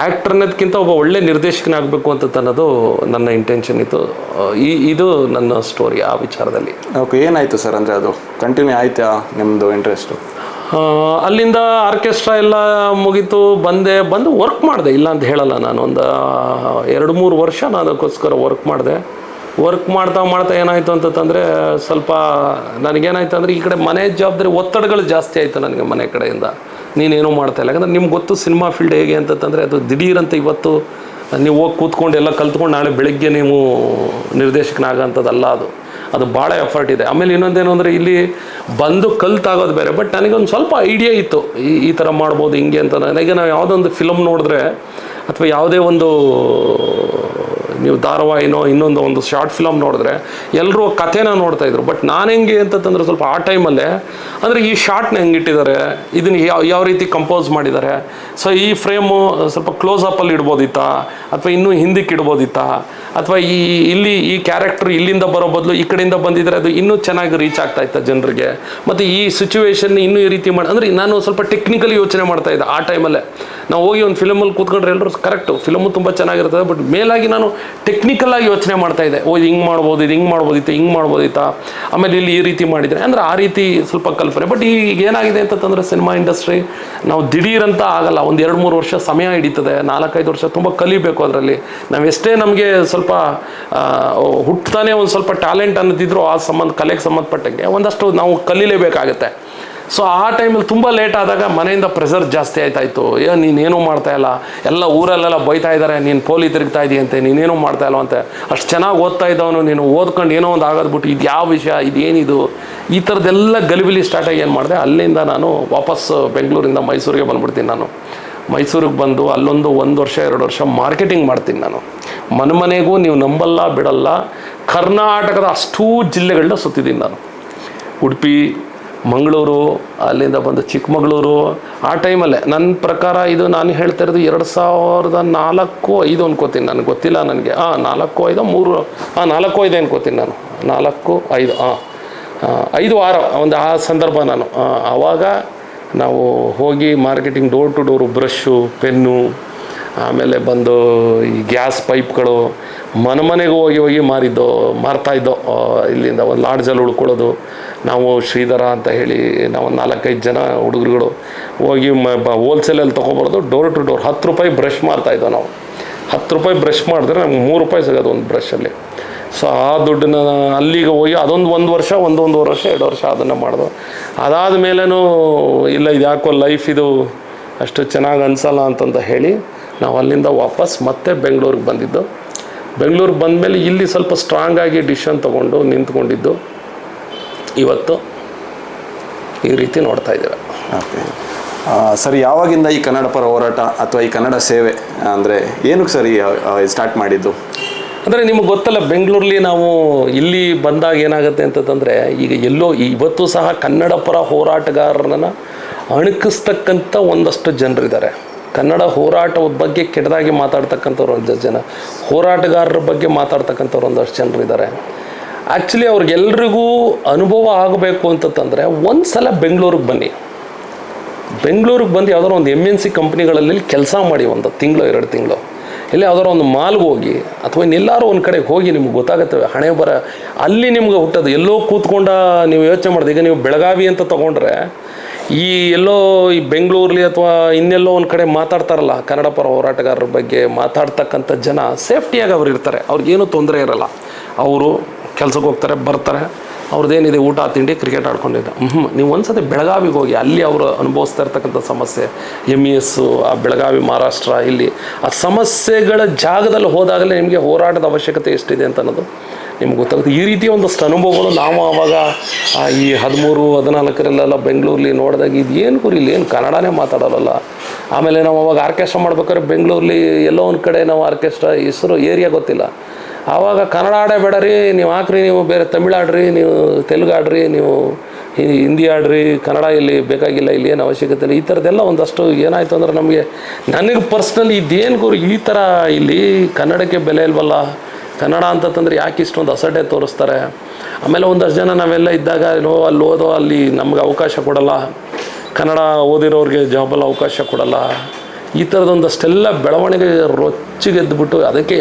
S1: ಆ್ಯಕ್ಟರ್ ಅನ್ನೋದಕ್ಕಿಂತ ಒಬ್ಬ ಒಳ್ಳೆ ನಿರ್ದೇಶಕನಾಗಬೇಕು ಅಂತ ಅನ್ನೋದು ನನ್ನ ಇಂಟೆನ್ಷನ್ ಇತ್ತು. ಈ, ಇದು ನನ್ನ ಸ್ಟೋರಿ ಆ ವಿಚಾರದಲ್ಲಿ.
S2: ಓಕೆ ಏನಾಯಿತು ಸರ್ ಅಂದರೆ ಅದು? ಕಂಟಿನ್ಯೂ ಆಯ್ತಾ ನಿಮ್ಮದು ಇಂಟ್ರೆಸ್ಟು
S1: ಅಲ್ಲಿಂದ ಆರ್ಕೆಸ್ಟ್ರಾ ಎಲ್ಲ ಮುಗೀತು, ಬಂದೆ, ಬಂದು ವರ್ಕ್ ಮಾಡಿದೆ. ಇಲ್ಲ ಅಂತ ಹೇಳಲ್ಲ ನಾನು. ಒಂದು ಎರಡು, ಮೂರು ವರ್ಷ ನಾನು ಅದಕ್ಕೋಸ್ಕರ ವರ್ಕ್ ಮಾಡಿದೆ. ವರ್ಕ್ ಮಾಡ್ತಾ ಮಾಡ್ತಾ ಏನಾಯಿತು ಅಂತಂದರೆ ಸ್ವಲ್ಪ ನನಗೇನಾಯ್ತು ಅಂದರೆ ಈ ಕಡೆ ಮನೆ ಜವಾಬ್ದಾರಿ ಒತ್ತಡಗಳು ಜಾಸ್ತಿ ಆಯಿತು ನನಗೆ ಮನೆ ಕಡೆಯಿಂದ. ನೀನೇನು ಮಾಡ್ತಾ ಇಲ್ಲ. ಯಾಕಂದ್ರೆ ನಿಮ್ಗೆ ಗೊತ್ತು ಸಿನಿಮಾ ಫೀಲ್ಡ್ ಹೇಗೆ ಅಂತಂದರೆ ಅದು ದಿಢೀರಂತ ಇವತ್ತು ನೀವು ಹೋಗಿ ಕೂತ್ಕೊಂಡು ಎಲ್ಲ ಕಲ್ತ್ಕೊಂಡು ನಾಳೆ ಬೆಳಗ್ಗೆ ನೀವು ನಿರ್ದೇಶಕನಾಗಂಥದ್ದಲ್ಲ ಅದು. ಅದು ಭಾಳ ಎಫರ್ಟ್ ಇದೆ. ಆಮೇಲೆ ಇನ್ನೊಂದೇನು ಅಂದರೆ ಇಲ್ಲಿ ಬಂದು ಕಲ್ತಾಗೋದು ಬೇರೆ. ಬಟ್ ನನಗೊಂದು ಸ್ವಲ್ಪ ಐಡಿಯಾ ಇತ್ತು. ಈ ಈ ಥರ ಮಾಡ್ಬೋದು ಹಿಂಗೆ ಅಂತ. ನನಗೆ ನಾವು ಯಾವುದೋ ಒಂದು ಫಿಲಮ್ ನೋಡಿದ್ರೆ ಅಥವಾ ಯಾವುದೇ ಒಂದು ನೀವು ಧಾರಾವಾಹಿನೋ ಇನ್ನೊಂದು ಒಂದು ಶಾರ್ಟ್ ಫಿಲಮ್ ನೋಡಿದ್ರೆ ಎಲ್ಲರೂ ಕಥೆನ ನೋಡ್ತಾ ಇದ್ರು. ಬಟ್ ನಾನು ಹೆಂಗೆ ಅಂತಂದ್ರೆ ಸ್ವಲ್ಪ ಆ ಟೈಮಲ್ಲೇ ಅಂದರೆ ಈ ಶಾರ್ಟ್ನ ಹೆಂಗೆ ಇಟ್ಟಿದ್ದಾರೆ, ಇದನ್ನ ಯಾವ ಯಾವ ರೀತಿ ಕಂಪೋಸ್ ಮಾಡಿದ್ದಾರೆ ಸೊ ಈ ಫ್ರೇಮು ಸ್ವಲ್ಪ ಕ್ಲೋಸ್ ಅಪ್ಪಲ್ಲಿ ಇಡ್ಬೋದಿತ್ತಾ, ಅಥವಾ ಇನ್ನೂ ಹಿಂದಕ್ಕೆ ಇಡ್ಬೋದಿತ್ತಾ, ಅಥವಾ ಈ, ಇಲ್ಲಿ ಈ ಕ್ಯಾರೆಕ್ಟರ್ ಇಲ್ಲಿಂದ ಬರೋ ಬದಲು ಈ ಕಡೆಯಿಂದ ಬಂದಿದ್ರೆ ಅದು ಇನ್ನೂ ಚೆನ್ನಾಗಿ ರೀಚ್ ಆಗ್ತಾ ಇತ್ತು ಜನರಿಗೆ. ಮತ್ತು ಈ ಸಿಚುವೇಶನ್ ಇನ್ನೂ ಈ ರೀತಿ ಮಾಡಿ, ಅಂದರೆ ನಾನು ಸ್ವಲ್ಪ ಟೆಕ್ನಿಕಲಿ ಯೋಚನೆ ಮಾಡ್ತಾ ಇದ್ದೆ ಆ ಟೈಮಲ್ಲೇ ನಾವು ಹೋಗಿ ಒಂದು ಫಿಲಮಲ್ಲಿ ಕೂತ್ಕೊಂಡ್ರೆ ಎಲ್ಲರೂ ಕರೆಕ್ಟು ಫಿಲಮು ತುಂಬ ಚೆನ್ನಾಗಿರ್ತದೆ ಬಟ್ ಮೇಲಾಗಿ ನಾನು ಟೆಕ್ನಿಕಲ್ ಆಗಿ ಯೋಚನೆ ಮಾಡ್ತಾ ಇದ್ದೆ. ಓ ಹಿಂಗೆ ಮಾಡ್ಬೋದು, ಇದು ಹಿಂಗೆ ಮಾಡ್ಬೋದಿತ್ತು, ಹಿಂಗೆ ಮಾಡ್ಬೋದಿತ್ತಾ? ಆಮೇಲೆ ಇಲ್ಲಿ ಈ ರೀತಿ ಮಾಡಿದರೆ, ಅಂದರೆ ಆ ರೀತಿ ಸ್ವಲ್ಪ ಕಲ್ಪನೆ. ಬಟ್ ಈಗ ಏನಾಗಿದೆ ಅಂತಂದರೆ ಸಿನಿಮಾ ಇಂಡಸ್ಟ್ರಿ ನಾವು ದಿಢೀರಂತ ಆಗಲ್ಲ. ಒಂದು ಎರಡು ಮೂರು ವರ್ಷ ಸಮಯ ಹಿಡಿತದೆ. ನಾಲ್ಕೈದು ವರ್ಷ ತುಂಬ ಕಲಿಬೇಕು ಅದರಲ್ಲಿ. ನಾವು ಎಷ್ಟೇ ನಮಗೆ ಸ್ವಲ್ಪ ಹುಟ್ಟತಾನೆ ಒಂದು ಸ್ವಲ್ಪ ಟ್ಯಾಲೆಂಟ್ ಅನ್ನೋದಿದ್ರು ಆ ಸಂಬಂಧ, ಕಲೆಗೆ ಸಂಬಂಧಪಟ್ಟಂಗೆ ಒಂದಷ್ಟು ನಾವು ಕಲೀಲೇಬೇಕಾಗತ್ತೆ. ಸೊ ಆ ಟೈಮಲ್ಲಿ ತುಂಬ ಲೇಟ್ ಆದಾಗ ಮನೆಯಿಂದ ಪ್ರೆಷರ್ ಜಾಸ್ತಿ ಆಯ್ತಾಯಿತ್ತು ಏ ನೀನೇನು ಮಾಡ್ತಾ ಇಲ್ಲ. ಎಲ್ಲ ಊರಲ್ಲೆಲ್ಲ ಬೈತಾ ಇದ್ದಾರೆ ನೀನು ಪೋಲಿ ತಿರುಗ್ತಾ ಇದೆಯಂತೆ ನೀನೇನು ಮಾಡ್ತಾ ಇಲ್ಲ ಅಂತೆ. ಅಷ್ಟು ಚೆನ್ನಾಗಿ ಓದ್ತಾ ಇದ್ದವನು ನೀನು. ಓದ್ಕೊಂಡು ಏನೋ ಒಂದು ಆಗೋದ್ಬಿಟ್ಟು ಇದು ಯಾವ ವಿಷಯ? ಇದೇನಿದು? ಈ ಥರದ್ದೆಲ್ಲ ಗಲಿಬಿಲಿ ಸ್ಟಾರ್ಟ್ ಆಗಿ ಏನು ಮಾಡಿದೆ? ಅಲ್ಲಿಂದ ನಾನು ವಾಪಸ್ ಬೆಂಗಳೂರಿಂದ ಮೈಸೂರಿಗೆ ಬಂದ್ಬಿಡ್ತೀನಿ ನಾನು. ಮೈಸೂರಿಗೆ ಬಂದು ಅಲ್ಲೊಂದು ಒಂದು ವರ್ಷ, ಎರಡು ವರ್ಷ ಮಾರ್ಕೆಟಿಂಗ್ ಮಾಡ್ತೀನಿ ನಾನು. ಮನೆ ಮನೆಗೂ ನೀವು ನಂಬಲ್ಲ, ಬಿಡಲ್ಲ. ಕರ್ನಾಟಕದ ಅಷ್ಟೂ ಜಿಲ್ಲೆಗಳನ್ನ ಸುತ್ತಿದ್ದೀನಿ ನಾನು. ಉಡುಪಿ ಮಂಗಳೂರು, ಅಲ್ಲಿಂದ ಬಂದು ಚಿಕ್ಕಮಗಳೂರು, ಆ ಟೈಮಲ್ಲೇ ನನ್ನ ಪ್ರಕಾರ ಇದು ನಾನು ಹೇಳ್ತಾ ಇರೋದು ಎರಡು ಸಾವಿರದ ನಾಲ್ಕು ಐದು ಅನ್ಕೋತೀನಿ ನನಗೆ ಗೊತ್ತಿಲ್ಲ ನನಗೆ. ಹಾಂ ನಾಲ್ಕು ಐದು ಮೂರು ಹಾಂ ನಾಲ್ಕು ಐದು ಅನ್ಕೋತೀನಿ ನಾನು. ನಾಲ್ಕು ಐದು ಹಾಂ ಐದು ವಾರ ಒಂದು ಆ ಸಂದರ್ಭ ನಾನು. ಆವಾಗ ನಾವು ಹೋಗಿ marketing door to door brush pen ಆಮೇಲೆ ಬಂದು ಈ ಗ್ಯಾಸ್ ಪೈಪ್ಗಳು ಮನೆ ಮನೆಗೆ ಹೋಗಿ ಹೋಗಿ ಮಾರಿದ್ದೋ ಮಾರ್ತಾಯಿದ್ದೋ ಇಲ್ಲಿಂದ ಒಂದು ಲಾಡ್ಜಲ್ಲಿ ಉಳ್ಕೊಳ್ಳೋದು ನಾವು ಶ್ರೀಧರ ಅಂತ ಹೇಳಿ ನಾವು ನಾಲ್ಕೈದು ಜನ ಹುಡುಗರುಗಳು ಹೋಗಿ ಮ, ಬ ಹೋಲ್ಸೇಲಲ್ಲಿ ತೊಗೊಬಾರ್ದು ಡೋರ್ ಟು ಡೋರ್ ಹತ್ತು ರೂಪಾಯಿ ಬ್ರಷ್ ಮಾಡ್ತಾ ಇದ್ದೋ ನಾವು. ಹತ್ತು ರೂಪಾಯಿ ಬ್ರಷ್ ಮಾಡಿದ್ರೆ ನಮ್ಗೆ ಮೂರು ರೂಪಾಯಿ ಸಿಗೋದು ಒಂದು ಬ್ರಷಲ್ಲಿ ಸೊ ಆ ದುಡ್ಡನ್ನ ಅಲ್ಲಿಗೆ ಹೋಗಿ ಅದೊಂದು ಒಂದು ವರ್ಷ ಒಂದೊಂದುವರೆ ವರ್ಷ, ಎರಡು ವರ್ಷ ಅದನ್ನು ಮಾಡಿದ್ರು ಅದಾದ ಮೇಲೇನೂ ಇಲ್ಲ ಇದ್ಯಾಕೋ ಲೈಫ್ ಇದು ಅಷ್ಟು ಚೆನ್ನಾಗಿ ಅನಿಸಲ್ಲ ಅಂತಂತ ಹೇಳಿ ನಾವು ಅಲ್ಲಿಂದ ವಾಪಸ್ ಮತ್ತೆ ಬೆಂಗಳೂರಿಗೆ ಬಂದಿದ್ದು. ಬೆಂಗಳೂರಿಗೆ ಬಂದಮೇಲೆ ಇಲ್ಲಿ ಸ್ವಲ್ಪ ಸ್ಟ್ರಾಂಗಾಗಿ ಡಿಶನ್ ತೊಗೊಂಡು ನಿಂತ್ಕೊಂಡಿದ್ದು. ಇವತ್ತು ಈ ರೀತಿ ನೋಡ್ತಾ ಇದ್ದೀರ.
S2: ಓಕೆ ಸರ್ ಯಾವಾಗಿಂದ ಈ ಕನ್ನಡ ಪರ ಹೋರಾಟ ಅಥವಾ ಈ ಕನ್ನಡ ಸೇವೆ ಅಂದರೆ ಏನಕ್ಕೆ ಸರ್ ಸ್ಟಾರ್ಟ್ ಮಾಡಿದ್ದು?
S1: ಅಂದರೆ ನಿಮಗೆ ಗೊತ್ತಲ್ಲ ಬೆಂಗಳೂರಲ್ಲಿ ನಾವು ಇಲ್ಲಿ ಬಂದಾಗ ಏನಾಗುತ್ತೆ ಅಂತಂದರೆ ಈಗ ಎಲ್ಲೋ ಇವತ್ತು ಸಹ ಕನ್ನಡ ಪರ ಹೋರಾಟಗಾರರನ್ನ ಅಣಕಿಸ್ತಕ್ಕಂಥ ಒಂದಷ್ಟು ಜನರಿದ್ದಾರೆ ಕನ್ನಡ ಹೋರಾಟದ ಬಗ್ಗೆ ಕೆಟ್ಟದಾಗಿ ಮಾತಾಡ್ತಕ್ಕಂಥವ್ರು ಒಂದಷ್ಟು ಜನ ಹೋರಾಟಗಾರರ ಬಗ್ಗೆ ಮಾತಾಡ್ತಕ್ಕಂಥವ್ರು ಒಂದಷ್ಟು ಜನರಿದ್ದಾರೆ ಆ್ಯಕ್ಚುಲಿ ಅವ್ರಿಗೆಲ್ರಿಗೂ ಅನುಭವ ಆಗಬೇಕು ಅಂತಂದರೆ ಒಂದು ಸಲ ಬೆಂಗಳೂರಿಗೆ ಬನ್ನಿ. ಬೆಂಗಳೂರಿಗೆ ಬಂದು ಯಾವ್ದಾದ್ರು ಒಂದು ಎಂ ಎನ್ ಸಿ ಕಂಪ್ನಿಗಳಲ್ಲಿ ಕೆಲಸ ಮಾಡಿ ಒಂದು ತಿಂಗಳು, ಎರಡು ತಿಂಗಳು. ಇಲ್ಲ ಯಾವ್ದಾರು ಒಂದು ಮಾಲ್ಗೆ ಹೋಗಿ, ಅಥವಾ ಇನ್ನೆಲ್ಲಾರು ಒಂದು ಕಡೆಗೆ ಹೋಗಿ ನಿಮ್ಗೆ ಗೊತ್ತಾಗುತ್ತೆ, ಹಣೆ ಬರ, ಅಲ್ಲಿ ನಿಮ್ಗೆ ಹುಟ್ಟೋದು. ಎಲ್ಲೋ ಕೂತ್ಕೊಂಡ ನೀವು ಯೋಚನೆ ಮಾಡಿದೆ, ಈಗ ನೀವು ಬೆಳಗಾವಿ ಅಂತ ತೊಗೊಂಡ್ರೆ, ಈ ಎಲ್ಲೋ ಈ ಬೆಂಗಳೂರಲ್ಲಿ ಅಥವಾ ಇನ್ನೆಲ್ಲೋ ಒಂದು ಕಡೆ ಮಾತಾಡ್ತಾರಲ್ಲ, ಕನ್ನಡ ಪರ ಹೋರಾಟಗಾರರ ಬಗ್ಗೆ ಮಾತಾಡ್ತಕ್ಕಂಥ ಜನ, ಸೇಫ್ಟಿಯಾಗಿ ಅವ್ರು ಇರ್ತಾರೆ. ಅವ್ರಿಗೇನು ತೊಂದರೆ ಇರಲ್ಲ. ಅವರು ಕೆಲ್ಸಕ್ಕೆ ಹೋಗ್ತಾರೆ, ಬರ್ತಾರೆ. ಅವ್ರದ್ದೇನಿದೆ, ಊಟ, ತಿಂಡಿ ಕ್ರಿಕೆಟ್ ಆಡ್ಕೊಂಡಿದ್ದ. ಹ್ಞೂ ನೀವು ಒಂದ್ಸತಿ ಬೆಳಗಾವಿಗೆ ಹೋಗಿ, ಅಲ್ಲಿ ಅವರು ಅನುಭವಿಸ್ತಾ ಇರ್ತಕ್ಕಂಥ ಸಮಸ್ಯೆ ಎಂ ಇ ಎಸ್ಸು ಆ ಬೆಳಗಾವಿ, ಮಹಾರಾಷ್ಟ್ರ, ಇಲ್ಲಿ, ಆ ಸಮಸ್ಯೆಗಳ ಜಾಗದಲ್ಲಿ ಹೋದಾಗಲೇ ನಿಮಗೆ ಹೋರಾಟದ ಅವಶ್ಯಕತೆ ಎಷ್ಟಿದೆ ಅಂತ ಅನ್ನೋದು ನಿಮ್ಗೆ ಗೊತ್ತಾಗುತ್ತೆ. ಈ ರೀತಿಯ ಒಂದಷ್ಟು ಅನುಭವಗಳು ನಾವು ಆವಾಗ ಈ ಹದಿಮೂರು, ಹದಿನಾಲ್ಕರಲ್ಲೆಲ್ಲ ಬೆಂಗಳೂರಲ್ಲಿ ನೋಡಿದಾಗ ಇದು ಏನು ಗುರಿ, ಇಲ್ಲಿ ಏನು ಕನ್ನಡನೇ ಮಾತಾಡೋಲ್ಲ ಆಮೇಲೆ ನಾವು ಅವಾಗ ಆರ್ಕೆಸ್ಟ್ರಾ ಮಾಡ್ಬೇಕಾದ್ರೆ ಬೆಂಗಳೂರಲ್ಲಿ ಎಲ್ಲೋ ಒಂದು ಕಡೆ ನಾವು ಆರ್ಕೆಸ್ಟ್ರಾ, ಹೆಸರು, ಏರಿಯಾ ಗೊತ್ತಿಲ್ಲ. ಆವಾಗ ಕನ್ನಡ ಆಡೇ ಬೇಡ ರೀ, ನೀವು ಹಾಕ್ರಿ, ನೀವು ಬೇರೆ ತಮಿಳು ಆಡ್ರಿ ನೀವು ತೆಲುಗು ಆಡ್ರಿ ನೀವು ಹಿಂದಿ ಆಡ್ರಿ ಕನ್ನಡ ಇಲ್ಲಿ ಬೇಕಾಗಿಲ್ಲ, ಇಲ್ಲಿ ಏನು ಅವಶ್ಯಕತೆ ಇಲ್ಲ. ಈ ಥರದ್ದೆಲ್ಲ ಒಂದಷ್ಟು ಏನಾಯಿತು ಅಂದ್ರೆ ನಮಗೆ, ನನಗೆ ಪರ್ಸ್ನಲಿ ಇದೇನು ಗುರು, ಈ ಥರ ಇಲ್ಲಿ ಕನ್ನಡಕ್ಕೆ ಬೆಲೆ ಇಲ್ವಲ್ಲ. ಕನ್ನಡ ಅಂತಂದ್ರೆ ಯಾಕೆ ಇಷ್ಟೊಂದು ಅಸಡ್ಡೆ ತೋರಿಸ್ತಾರೆ. ಆಮೇಲೆ ಒಂದಷ್ಟು ಜನ ನಾವೆಲ್ಲ ಇದ್ದಾಗ ನೋ ಅಲ್ಲಿ ಓದೋ ಅಲ್ಲಿ ನಮ್ಗೆ ಅವಕಾಶ ಕೊಡಲ್ಲ. ಕನ್ನಡ ಓದಿರೋರಿಗೆ ಜಾಬಲ್ಲಿ ಅವಕಾಶ ಕೊಡಲ್ಲ. ಈ ಥರದೊಂದಷ್ಟೆಲ್ಲ ಬೆಳವಣಿಗೆ ರೊಚ್ಚಿಗೆದ್ದುಬಿಟ್ಟು ಅದಕ್ಕೆ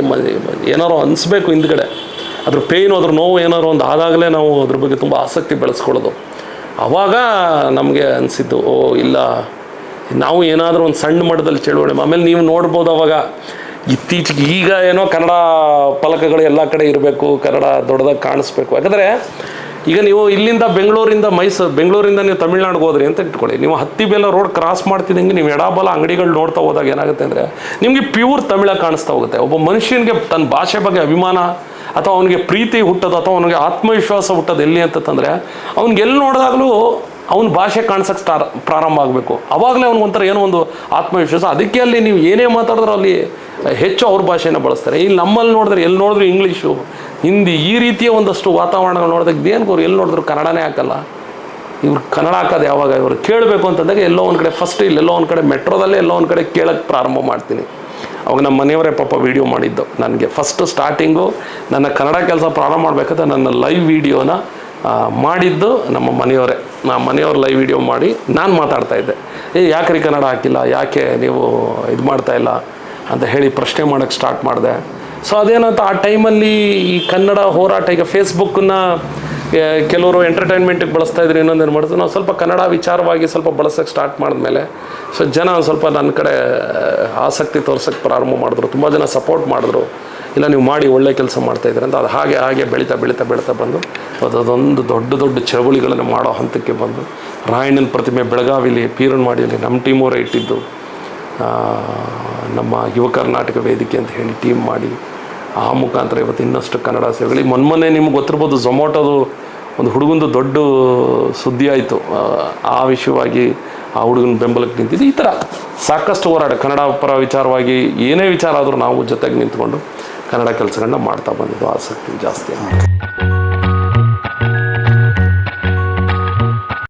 S1: ಏನಾರೋ ಅನಿಸ್ಬೇಕು ಹಿಂದ್ಗಡೆ. ಅದ್ರ ಪೇಯ್ನು ಅದ್ರ ನೋವು ಏನಾರು ಒಂದು ಆದಾಗಲೇ ನಾವು ಅದ್ರ ಬಗ್ಗೆ ತುಂಬ ಆಸಕ್ತಿ ಬೆಳೆಸ್ಕೊಳ್ಳೋದು. ಆವಾಗ ನಮಗೆ ಅನಿಸಿದ್ದು, ಓ, ಇಲ್ಲ, ನಾವು ಏನಾದರೂ ಒಂದು ಸಣ್ಣ ಮಟ್ಟದಲ್ಲಿ ಚಳುವಳಿ ಆಮೇಲೆ ನೀವು ನೋಡ್ಬೋದು ಅವಾಗ. ಇತ್ತೀಚೆಗೆ ಈಗ ಏನೋ ಕನ್ನಡ ಫಲಕಗಳು ಎಲ್ಲ ಕಡೆ ಇರಬೇಕು, ಕನ್ನಡ ದೊಡ್ಡದಾಗಿ ಕಾಣಿಸ್ಬೇಕು. ಯಾಕಂದರೆ ಈಗ ನೀವು ಇಲ್ಲಿಂದ ಬೆಂಗಳೂರಿಂದ ಮೈಸೂರು, ಬೆಂಗಳೂರಿಂದ ನೀವು ತಮಿಳ್ನಾಡಿಗೆ ಹೋದ್ರಿ ಅಂತ ಇಟ್ಕೊಳ್ಳಿ. ನೀವು ಹತ್ತಿಬೇಲ ರೋಡ್ ಕ್ರಾಸ್ ಮಾಡ್ತಿದ್ದಂಗೆ ನೀವು ಎಡಬಲ ಅಂಗಡಿಗಳು ನೋಡ್ತಾ ಹೋದಾಗ ಏನಾಗುತ್ತೆ ಅಂದರೆ ನಿಮಗೆ ಪ್ಯೂರ್ ತಮಿಳ ಕಾಣಿಸ್ತಾ ಹೋಗುತ್ತೆ. ಒಬ್ಬ ಮನುಷ್ಯನಿಗೆ ತನ್ನ ಭಾಷೆ ಬಗ್ಗೆ ಅಭಿಮಾನ ಅಥವಾ ಅವನಿಗೆ ಪ್ರೀತಿ ಹುಟ್ಟೋದು ಅಥವಾ ಅವನಿಗೆ ಆತ್ಮವಿಶ್ವಾಸ ಹುಟ್ಟೋದು ಎಲ್ಲಿ ಅಂತಂದರೆ ಅವ್ನಿಗೆ ಎಲ್ಲಿ ನೋಡಿದಾಗಲೂ ಅವನ ಭಾಷೆ ಕಾಣಿಸೋಕ್ಕೆ ಸ್ಟಾರ್ ಪ್ರಾರಂಭ ಆಗಬೇಕು. ಅವಾಗಲೇ ಅವ್ನಿಗೊಂಥರ ಏನೋ ಒಂದು ಆತ್ಮವಿಶ್ವಾಸ. ಅದಕ್ಕೆ ಅಲ್ಲಿ ನೀವು ಏನೇ ಮಾತಾಡಿದ್ರೂ ಅಲ್ಲಿ ಹೆಚ್ಚು ಅವ್ರ ಭಾಷೆನ ಬಳಸ್ತಾರೆ. ಇಲ್ಲಿ ನಮ್ಮಲ್ಲಿ ನೋಡಿದ್ರೆ ಎಲ್ಲಿ ನೋಡಿದ್ರು ಇಂಗ್ಲೀಷು ಹಿಂದಿ ಈ ರೀತಿಯ ಒಂದಷ್ಟು ವಾತಾವರಣಗಳು ನೋಡಿದಾಗ ಏನು ಅವ್ರು ಎಲ್ಲಿ ನೋಡಿದ್ರು ಕನ್ನಡನೇ ಹಾಕಲ್ಲ. ಇವ್ರು ಕನ್ನಡ ಹಾಕೋದು ಯಾವಾಗ? ಇವರು ಕೇಳಬೇಕು ಅಂತಂದಾಗ ಎಲ್ಲೋ ಒಂದು ಕಡೆ ಫಸ್ಟ್ ಇಲ್ಲೆಲ್ಲೋ ಒಂದು ಕಡೆ ಮೆಟ್ರೋದಲ್ಲೇ ಎಲ್ಲೋ ಒಂದು ಕಡೆ ಕೇಳಕ್ಕೆ ಪ್ರಾರಂಭ ಮಾಡ್ತೀನಿ. ಅವಾಗ ನಮ್ಮ ಮನೆಯವರೇ ಪಾಪ ವೀಡಿಯೋ ಮಾಡಿದ್ದು ನನಗೆ. ಫಸ್ಟ್ ಸ್ಟಾರ್ಟಿಂಗು ನನ್ನ ಕನ್ನಡ ಕೆಲಸ ಪ್ರಾರಂಭ ಮಾಡಬೇಕಾದ್ರೆ ನನ್ನ ಲೈವ್ ವೀಡಿಯೋನ ಮಾಡಿದ್ದು ನಮ್ಮ ಮನೆಯವರೇ. ನಾ ಮನೆಯವ್ರ ಲೈವ್ ವಿಡಿಯೋ ಮಾಡಿ ನಾನು ಮಾತಾಡ್ತಾ ಇದ್ದೆ. ಏ ಯಾಕೆ ರೀ ಕನ್ನಡ ಹಾಕಿಲ್ಲ? ಯಾಕೆ ನೀವು ಇದು ಮಾಡ್ತಾ ಇಲ್ಲ? ಅಂತ ಹೇಳಿ ಪ್ರಶ್ನೆ ಮಾಡೋಕ್ಕೆ ಸ್ಟಾರ್ಟ್ ಮಾಡಿದೆ. ಸೊ ಅದೇನಂತ ಆ ಟೈಮಲ್ಲಿ ಈ ಕನ್ನಡ ಹೋರಾಟ, ಈಗ ಫೇಸ್ಬುಕ್ಕನ್ನ ಕೆಲವರು ಎಂಟರ್ಟೈನ್ಮೆಂಟಿಗೆ ಬಳಸ್ತಾ ಇದ್ರು ಇನ್ನೊಂದೇನು ಮಾಡಿದ್ರು ನಾವು ಸ್ವಲ್ಪ ಕನ್ನಡ ವಿಚಾರವಾಗಿ ಸ್ವಲ್ಪ ಬಳಸೋಕ್ಕೆ ಸ್ಟಾರ್ಟ್ ಮಾಡಿದ್ಮೇಲೆ ಸೊ ಜನ ಒಂದು ಸ್ವಲ್ಪ ನನ್ನ ಕಡೆ ಆಸಕ್ತಿ ತೋರ್ಸೋಕ್ಕೆ ಪ್ರಾರಂಭ ಮಾಡಿದ್ರು, ತುಂಬ ಜನ ಸಪೋರ್ಟ್ ಮಾಡಿದ್ರು. ಇಲ್ಲ, ನೀವು ಮಾಡಿ, ಒಳ್ಳೆ ಕೆಲಸ ಮಾಡ್ತಾ ಇದ್ರಿ ಅಂತ. ಅದು ಹಾಗೆ ಹಾಗೆ ಬೆಳೀತಾ ಬೆಳೀತಾ ಬೆಳೀತಾ ಬಂದು ಅದೊಂದು ದೊಡ್ಡ ದೊಡ್ಡ ಚಳವಳಿಗಳನ್ನು ಮಾಡೋ ಹಂತಕ್ಕೆ ಬಂದು, ರಾಯಣ್ಣನ ಪ್ರತಿಮೆ ಬೆಳಗಾವಿಲಿ ಪೀರನ್ಮಾಡಿಯಲ್ಲಿ ನಮ್ಮ ಟೀಮವರೇ ಇಟ್ಟಿದ್ದು. ನಮ್ಮ ಯುವ ಕರ್ನಾಟಕ ವೇದಿಕೆ ಅಂತ ಹೇಳಿ ಟೀಮ್ ಮಾಡಿ, ಆ ಮುಖಾಂತರ ಇವತ್ತು ಇನ್ನಷ್ಟು ಕನ್ನಡ ಸೇವೆಗಳು. ಮೊನ್ನೆ ಮೊನ್ನೆ ನಿಮ್ಗೆ ಗೊತ್ತಿರ್ಬೋದು ಝೊಮೊಟೋದು ಒಂದು ಹುಡುಗಂದು ದೊಡ್ಡ ಸುದ್ದಿ ಆಯಿತು. ಆ ವಿಷಯವಾಗಿ ಆ ಹುಡುಗನ ಬೆಂಬಲಕ್ಕೆ ನಿಂತಿದ್ದು. ಈ ಥರ ಸಾಕಷ್ಟು ಹೋರಾಟ, ಕನ್ನಡ ಪರ ವಿಚಾರವಾಗಿ ಏನೇ ವಿಚಾರ ಆದರೂ ನಾವು ಜೊತೆಗೆ ನಿಂತ್ಕೊಂಡು ಕನ್ನಡ ಕೆಲಸಗಳನ್ನ ಮಾಡ್ತಾ ಬಂದಿದ್ದು. ಆಸಕ್ತಿ ಜಾಸ್ತಿ